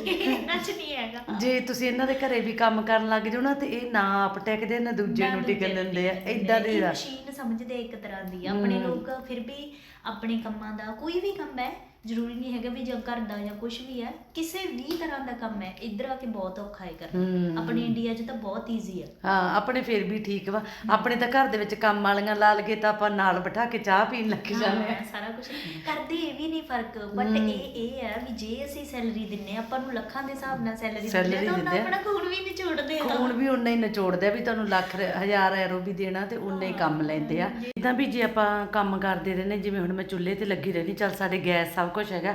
ਇਹਨਾਂ ਚ ਨਹੀਂ ਹੈਗਾ। ਜੇ ਤੁਸੀਂ ਇਹਨਾਂ ਦੇ ਘਰੇ ਵੀ ਕੰਮ ਕਰਨ ਲੱਗ ਜਾਓ ਨਾ ਤੇ ਇਹ ਨਾ ਆਪ ਟਿਕਦੇ ਨਾ ਦੂਜੇ ਨੂੰ ਟਿਕਣ ਦਿੰਦੇ ਆ। ਇਦਾਂ ਦੇ ਮਸ਼ੀਨ ਸਮਝਦੇ ਇੱਕ ਤਰ੍ਹਾਂ ਦੀ। ਆਪਣੇ ਲੋਕ ਫਿਰ ਵੀ ਆਪਣੇ ਕੰਮਾਂ ਦਾ ਕੋਈ ਵੀ ਕੰਮ ਹੈ ਜ਼ਰੂਰੀ ਨਹੀਂ ਹੈਗਾ ਵੀ ਜਾਂ ਘਰ ਦਾ ਜਾਂ ਕੁਝ ਵੀ ਹੈ ਕਿਸੇ ਵੀ ਤਰ੍ਹਾਂ ਦਾ ਕੰਮ ਹੈ ਇੱਧਰ ਆ ਕੇ ਬਹੁਤ ਔਖਾ ਹੈ ਕਰਨਾ। ਆਪਣੇ ਇੰਡੀਆ 'ਚ ਤਾਂ ਬਹੁਤ ਈਜ਼ੀ ਆ ਹਾਂ ਆਪਣੇ ਫਿਰ ਵੀ ਠੀਕ ਵਾ। ਆਪਣੇ ਤਾਂ ਘਰ ਦੇ ਵਿੱਚ ਕੰਮ ਵਾਲੀਆਂ ਲਾ ਲਗੇ ਤਾਂ ਆਪਾਂ ਨਾਲ ਬਿਠਾ ਕੇ ਚਾਹ ਪੀਣ ਲੱਗ ਜਾਂਦੇ ਆ। ਹਾਂ, ਸਾਰਾ ਕੁਝ ਕਰਦੇ ਇਹ ਵੀ ਨਹੀਂ ਫ਼ਰਕ ਬਟ ਇਹ ਇਹ ਹੈ ਵੀ ਜੇ ਅਸੀਂ ਸੈਲਰੀ ਦਿੰਨੇ ਆ, ਆਪਾਂ ਨੂੰ ਲੱਖਾਂ ਦੇ ਹਿਸਾਬ ਨਾਲ ਸੈਲਰੀ ਦਿੰਦੇ ਆ ਤਾਂ ਉਹਨਾਂ ਆ। ਆਪਣਾ ਖੂਨ ਵੀ ਨਹੀਂ ਛੋੜਦੇ ਆ। ਖੂਨ ਵੀ ਉਨਾ ਹੀ ਨਿਚੋੜਦਾ ਵੀ ਤੁਹਾਨੂੰ ਲੱਖ ਹਜ਼ਾਰ ਐਰੋ ਵੀ ਦੇਣਾ ਤੇ ਉਨਾ ਹੀ ਕੰਮ ਲੈਂਦੇ ਆ। ਇਦਾਂ ਵੀ ਜੇ ਆਪਾਂ ਕੰਮ ਕਰਦੇ ਰਹਿੰਦੇ ਜਿਵੇਂ ਹੁਣ ਮੈਂ ਚੁੱਲ੍ਹੇ ਤੇ ਲੱਗੀ ਰਹਿੰਦੀ ਚੱਲ ਸਾਡੇ ਗੈਸ ਸਭ ਕੁਝ ਹੈਗਾ।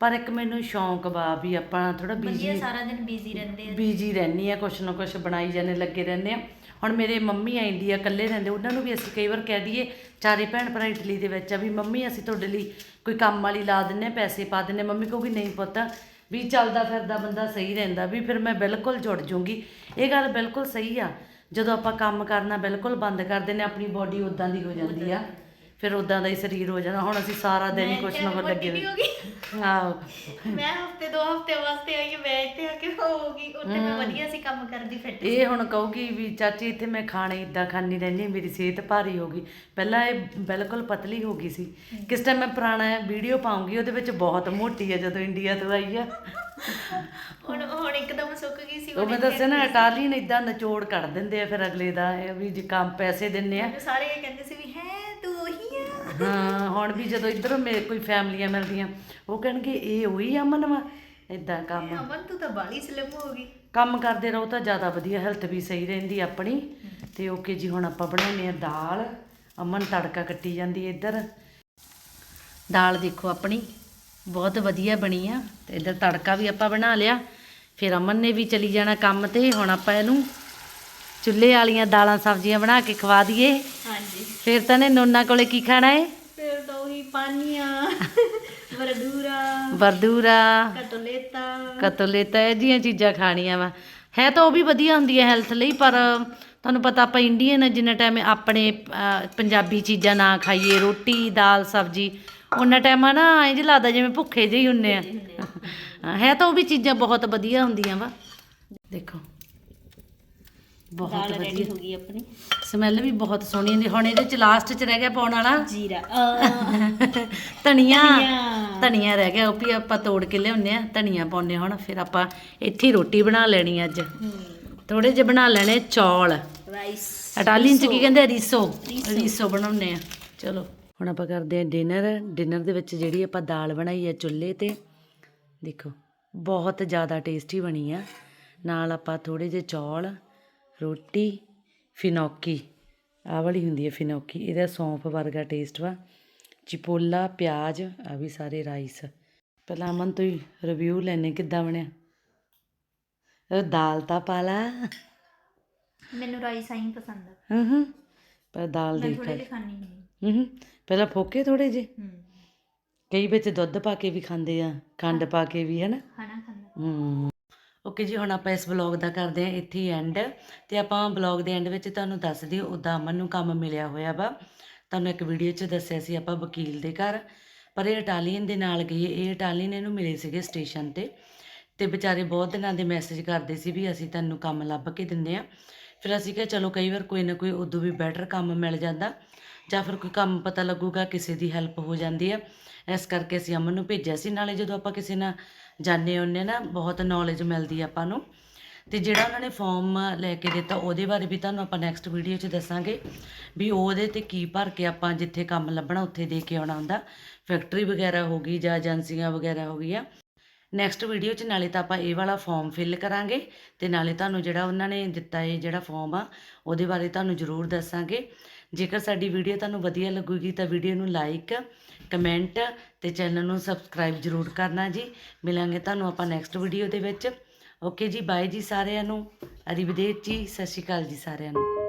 ਪਰ ਇੱਕ ਮੈਨੂੰ ਸ਼ੌਂਕ ਵਾ ਵੀ ਆਪਾਂ ਥੋੜਾ ਵਧੀਆ ਬਿਜ਼ੀ ਸਾਰਾ ਦਿਨ ਬਿਜ਼ੀ ਰਹਿੰਦੇ ਆ। ਬੀਜੀ ਰਹਿੰਦੀ ਆ ਕੁਛ ਨਾ ਕੁਛ ਬਣਾਈ ਜਾਂਦੇ ਲੱਗੇ ਰਹਿੰਦੇ ਆ। ਹੁਣ ਮੇਰੇ ਮੰਮੀ ਆ ਇੰਡੀਆ ਇਕੱਲੇ ਰਹਿੰਦੇ ਉਹਨਾਂ ਨੂੰ ਵੀ ਅਸੀਂ ਕਈ ਵਾਰ ਕਹਿ ਦਈਏ ਚਾਰੇ ਭੈਣ ਭਰਾ ਇਟਲੀ ਦੇ ਵਿੱਚ ਆ ਵੀ ਮੰਮੀ ਅਸੀਂ ਤੁਹਾਡੇ ਲਈ ਕੋਈ ਕੰਮ ਵਾਲੀ ਲਾ ਦਿੰਨੇ ਆ ਪੈਸੇ ਪਾ ਦਿੰਨੇ ਆ। ਮੰਮੀ ਕਹੂਗੀ ਨਹੀਂ ਪੁੱਤ ਵੀ ਚੱਲਦਾ ਫਿਰਦਾ ਬੰਦਾ ਸਹੀ ਰਹਿੰਦਾ ਵੀ ਫਿਰ ਮੈਂ ਬਿਲਕੁਲ ਜੁੜ ਜੂੰਗੀ ਇਹ ਗੱਲ ਬਿਲਕੁਲ ਸਹੀ ਆ। ਜਦੋਂ ਆਪਾਂ ਕੰਮ ਕਰਨਾ ਬਿਲਕੁਲ ਬੰਦ ਕਰ ਦਿੰਨੇ ਆ, ਆਪਣੀ ਬੋਡੀ ਉਦਾਂ ਦੀ ਹੋ ਜਾਂਦੀ ਆ। ਫਿਰ ਉਦਾਂ ਦਾ ਹੀ ਸਰੀਰ ਹੋ ਜਾਂਦਾ ਹੁਣ ਅਸੀਂ ਸਾਰਾ ਦਿਨ ਹੀ ਕੁਛ ਨਾ ਕੁਛ ਲੱਗੇ ਹੋ ਗਈ ਆਹੋ। ਮੈਂ ਹਫ਼ਤੇ ਦੋ ਹਫ਼ਤੇ ਵਾਸਤੇ ਆਈ ਹਾਂ, ਮੈਂ ਇੱਥੇ ਆ ਕੇ ਹੋਊਗੀ ਉੱਥੇ ਮੈਂ ਵਧੀਆ ਸੀ ਕੰਮ ਕਰਦੀ ਫਿੱਟ ਇਹ ਹੁਣ ਕਹੂਗੀ ਵੀ ਚਾਚੀ ਇੱਥੇ ਮੈਂ ਖਾਣੇ ਇਦਾਂ ਖਾਂਦੀ ਰਹਿੰਦੀ ਹਾਂ, ਮੇਰੀ ਸਿਹਤ ਭਾਰੀ ਹੋ ਗਈ। ਪਹਿਲਾਂ ਇਹ ਬਿਲਕੁਲ ਪਤਲੀ ਹੋ ਗਈ ਸੀ। ਕਿਸ ਟਾਈਮ ਮੈਂ ਪੁਰਾਣਾ ਵੀਡੀਓ ਪਾਉਂਗੀ ਉਹਦੇ ਵਿੱਚ ਬਹੁਤ ਮੋਟੀ ਹੈ ਜਦੋਂ ਇੰਡੀਆ ਤੋਂ ਆਈ ਆ। ਹੁਣ ਹੁਣ ਇੱਕਦਮ ਸੁੱਕ ਗਈ ਸੀ ਉਹ ਮੈਂ ਦੱਸਿਆ ਨਾ ਇਟਾਲੀਅਨ ਇਦਾਂ ਨਿਚੋੜ ਕੱਢ ਦਿੰਦੇ ਆ ਫਿਰ ਅਗਲੇ ਦਾ ਇਹ ਵੀ ਜੇ ਕੰਮ ਪੈਸੇ ਦਿੰਨੇ ਆ। ਮੈਨੂੰ ਸਾਰੇ ਇਹ ਕਹਿੰਦੇ ਸੀ ਵੀ ਹੈ ਆ ਹਾਂ ਹੁਣ ਵੀ ਜਦੋਂ ਇੱਧਰੋਂ ਮੇਰੇ ਕੋਈ ਫੈਮਲੀਆਂ ਮਿਲਦੀਆਂ ਉਹ ਕਹਿਣਗੇ ਇਹ ਉਹੀ ਅਮਨ ਵਾ ਇਦਾਂ ਕੰਮ। ਅਮਨ ਤੂੰ ਤਾਂ ਬਾਲੀ ਸਲਿਮ ਹੋ ਗਈ। ਕੰਮ ਕਰਦੇ ਰਹੋ ਤਾਂ ਜ਼ਿਆਦਾ ਵਧੀਆ ਹੈਲਥ ਵੀ ਸਹੀ ਰਹਿੰਦੀ ਆਪਣੀ। ਤੇ ਓਕੇ ਜੀ ਹੁਣ ਆਪਾਂ ਬਣਾਉਨੇ ਆ ਦਾਲ। ਅਮਨ ਤੜਕਾ ਕੱਟੀ ਜਾਂਦੀ ਇੱਧਰ। ਦਾਲ ਦੇਖੋ ਆਪਣੀ ਬਹੁਤ ਵਧੀਆ ਬਣੀ ਆ। ਤੇ ਇੱਧਰ ਤੜਕਾ ਵੀ ਆਪਾਂ ਬਣਾ ਲਿਆ। ਫਿਰ ਅਮਨ ਨੇ ਵੀ ਚਲੀ ਜਾਣਾ ਕੰਮ ਤੇ ਹੁਣ ਆਪਾਂ ਇਹਨੂੰ ਚੁੱਲ੍ਹੇ ਵਾਲੀਆਂ ਦਾਲਾਂ ਸਬਜ਼ੀਆਂ ਬਣਾ ਕੇ ਖਵਾ ਦਈਏ। ਹਾਂਜੀ। ਫਿਰ ਤਾਂ ਨੇ ਨੋਨਾ ਕੋਲੇ ਕੀ ਖਾਣਾ ਏ? ਫਿਰ ਤਾਂ ਉਹੀ ਪਾਨੀਆਂ ਵਰਦੂਰਾ ਵਰਦੂਰਾ ਕਟੋਲੇਤਾ। ਕਤਲੇਤਾ ਇਹ ਜੀਆਂ ਚੀਜ਼ਾਂ ਖਾਣੀਆਂ ਵਾ। ਹੈ ਤਾਂ ਉਹ ਵੀ ਵਧੀਆ ਹੁੰਦੀ ਹੈ ਹੈਲਥ ਲਈ ਪਰ ਤੁਹਾਨੂੰ ਪਤਾ ਆਪਾਂ ਇੰਡੀਅਨ ਆ ਜਿੰਨਾ ਟਾਈਮ ਆਪਣੇ ਪੰਜਾਬੀ ਚੀਜ਼ਾਂ ਨਾ ਖਾਈਏ ਰੋਟੀ ਦਾਲ ਸਬਜ਼ੀ ਉਹਨਾਂ ਟਾਈਮ ਨਾ ਇੰਜ ਲੱਗਦਾ ਜਿਵੇਂ ਭੁੱਖੇ ਜਿਹੇ ਹੀ ਹੁੰਨੇ ਆ। ਹਾਂ, ਹੈ ਤਾਂ ਉਹ ਵੀ ਚੀਜ਼ਾਂ ਬਹੁਤ ਵਧੀਆ ਹੁੰਦੀਆਂ ਵਾ। ਦੇਖੋ। ਬਹੁਤ ਵਧੀਆ। ਹੋ ਗਈ ਆਪਣੀ। ਸਮੈਲ ਵੀ ਬਹੁਤ ਸੋਹਣੀ ਹੁੰਦੀ। ਹੁਣ ਇਹਦੇ ਚ ਲਾਸਟ ਚ ਰਹਿ ਗਿਆ ਪਾਉਣ ਵਾਲਾ। ਜੀਰਾ। <laughs> ਧਨੀਆ। ਧਨੀਆ। ਰਹਿ ਗਿਆ। ਉਹ ਵੀ ਆਪਾਂ ਤੋੜ ਕੇ ਲਿਆਉਂਦੇ ਆ ਧਨੀਆ ਪਾਉਂਦੇ ਹੁਣ। ਫਿਰ ਆਪਾਂ ਇੱਥੇ ਹੀ ਰੋਟੀ ਬਣਾ ਲੈਣੀ ਅੱਜ। ਥੋੜੇ ਜਿਹੇ ਬਣਾ ਲੈਣੇ ਚੌਲ। ਰਾਈਸ ਇਟਾਲੀਅਨ ਚ ਕੀ ਕਹਿੰਦੇ ਰੀਸੋ ਰੀਸੋ ਬਣਾਉਂਦੇ ਆ ਚਲੋ। ਹੁਣ ਆਪਾਂ ਕਰਦੇ ਆ ਡਿਨਰ ਡਿਨਰ ਦੇ ਵਿੱਚ ਜਿਹੜੀ ਆਪਾਂ ਦਾਲ ਬਣਾਈ ਆ ਚੁੱਲ੍ਹੇ ਤੇ ਦੇਖੋ ਬਹੁਤ ਜ਼ਿਆਦਾ ਟੇਸਟੀ ਬਣੀ ਆ। ਨਾਲ ਆਪਾਂ ਥੋੜੇ ਜਿਹੇ ਚੌਲ ਰੋਟੀ ਫਿਨੋਕੀ। ਆਹ ਵਾਲੀ ਹੁੰਦੀ ਹੈ ਫਿਨੋਕੀ। ਇਹਦਾ ਸੌਂਫ ਵਰਗਾ ਟੇਸਟ ਵਾ। ਚਿਪੋਲਾ ਪਿਆਜ਼ ਆ ਵੀ ਸਾਰੇ ਰਾਈਸ ਪਹਿਲਾਂ ਅਮਨ ਤੋਂ ਹੀ ਰਿਵਿਊ ਲੈਣੇ ਕਿੱਦਾਂ ਬਣਿਆ? ਦਾਲ ਤਾਂ ਪਾ ਲਾ। ਮੈਨੂੰ ਰਾਈਸ ਆਈ ਪਸੰਦ ਆ। ਹੂੰ ਹੂੰ। ਪਰ ਦਾਲ ਦੇਖ ਥੋੜੇ ਖਾਣੀ ਨਹੀਂ। ਹੂੰ ਪਹਿਲਾਂ ਫੋਕੇ ਥੋੜੇ ਜੇ ਕਈ ਵਿੱਚ ਦੁੱਧ ਪਾ ਕੇ ਵੀ ਖਾਂਦੇ ਆ। ਖੰਡ ਪਾ ਕੇ ਵੀ ਹੈ ਨਾ ਖਾਣਾ ਖਾਂਦਾ। ਹੂੰ। ਓਕੇ ਜੀ, ਹੁਣ ਆਪਾਂ ਇਸ ਵਲੌਗ ਦਾ ਕਰਦੇ ਹਾਂ ਇੱਥੇ ਹੀ ਐਂਡ ਤੇ ਆਪਾਂ ਵਲੌਗ ਦੇ ਐਂਡ ਵਿੱਚ ਤੁਹਾਨੂੰ ਦੱਸ ਦਿਓ ਉੱਦਾਂ ਅਮਨ ਨੂੰ ਕੰਮ ਮਿਲਿਆ ਹੋਇਆ ਵਾ। ਤੁਹਾਨੂੰ ਇੱਕ ਵੀਡੀਓ 'ਚ ਦੱਸਿਆ ਸੀ ਆਪਾਂ ਵਕੀਲ ਦੇ ਘਰ। ਪਰ ਇਹ ਇਟਾਲੀਅਨ ਦੇ ਨਾਲ ਗਈ, ਇਹ ਇਟਾਲੀਅਨ ਇਹਨੂੰ ਮਿਲੇ ਸੀਗੇ ਸਟੇਸ਼ਨ ਤੇ। ਤੇ ਵਿਚਾਰੇ ਬਹੁਤ ਦਿਨਾਂ ਦੇ ਮੈਸੇਜ ਕਰਦੇ ਸੀ ਵੀ ਅਸੀਂ ਤੁਹਾਨੂੰ ਕੰਮ ਲੱਭ ਕੇ ਦਿੰਦੇ ਆ ਫਿਰ ਅਸੀਂ ਕਿਹਾ, ਚਲੋ ਕਈ ਵਾਰ ਕੋਈ ਨਾ ਕੋਈ ਉਦੋਂ ਵੀ ਬੈਟਰ ਕੰਮ ਮਿਲ ਜਾਂਦਾ ਜਾਂ ਫਿਰ ਕੋਈ ਕੰਮ ਪਤਾ ਲੱਗੂਗਾ, ਕਿਸੇ ਦੀ ਹੈਲਪ ਹੋ ਜਾਂਦੀ ਆ। ਇਸ ਕਰਕੇ ਅਸੀਂ ਅਮਨ ਨੂੰ ਭੇਜਿਆ ਸੀ। ਨਾਲੇ ਜਦੋਂ ਆਪਾਂ ਕਿਸੇ ਨਾਲ ਜਾਣੇ ਹੁੰਨੇ ਨਾ ਬਹੁਤ ਨੌਲੇਜ ਮਿਲਦੀ ਆਪਾਂ ਨੂੰ। ਤੇ ਜਿਹੜਾ ਉਹਨਾਂ ਨੇ ਫਾਰਮ ਲੈ ਕੇ ਦਿੱਤਾ ਉਹਦੇ ਬਾਰੇ ਵੀ ਤੁਹਾਨੂੰ ਆਪਾਂ ਨੈਕਸਟ ਵੀਡੀਓ 'ਚ ਦੱਸਾਂਗੇ ਵੀ ਉਹਦੇ ਤੇ ਕੀ ਭਰ ਕੇ ਆਪਾਂ ਜਿੱਥੇ ਕੰਮ ਲੱਭਣਾ ਉੱਥੇ ਦੇ ਕੇ ਆਉਣਾ ਹੁੰਦਾ। ਫੈਕਟਰੀ ਵਗੈਰਾ ਹੋ ਗਈ ਜਾਂ ਏਜੰਸੀਆਂ ਵਗੈਰਾ ਹੋ ਗਈਆਂ। ਨੈਕਸਟ ਵੀਡੀਓ 'ਚ ਨਾਲੇ ਤਾਂ ਆਪਾਂ ਇਹ ਵਾਲਾ ਫਾਰਮ ਫਿਲ ਕਰਾਂਗੇ ਤੇ ਨਾਲੇ ਤੁਹਾਨੂੰ ਜਿਹੜਾ ਉਹਨਾਂ ਨੇ ਦਿੱਤਾ ਇਹ ਜਿਹੜਾ ਫਾਰਮ ਆ, ਉਹਦੇ ਬਾਰੇ ਤੁਹਾਨੂੰ ਜ਼ਰੂਰ ਦੱਸਾਂਗੇ। ਜੇਕਰ ਸਾਡੀ ਵੀਡੀਓ ਤੁਹਾਨੂੰ ਵਧੀਆ ਲੱਗੂਗੀ ਤਾਂ ਵੀਡੀਓ ਨੂੰ ਲਾਈਕ ਕਮੈਂਟ ਤੇ ਚੈਨਲ ਨੂੰ ਸਬਸਕ੍ਰਾਈਬ ਜ਼ਰੂਰ ਕਰਨਾ ਜੀ। ਮਿਲਾਂਗੇ ਤੁਹਾਨੂੰ ਆਪਾਂ ਨੈਕਸਟ ਵੀਡੀਓ ਦੇ ਵਿੱਚ। ਓਕੇ ਜੀ ਬਾਏ ਜੀ ਸਾਰਿਆਂ ਨੂੰ। ਅਰੀਵਦੇਜ ਜੀ, ਸਤਿ ਸ਼੍ਰੀ ਅਕਾਲ ਜੀ ਸਾਰਿਆਂ ਨੂੰ।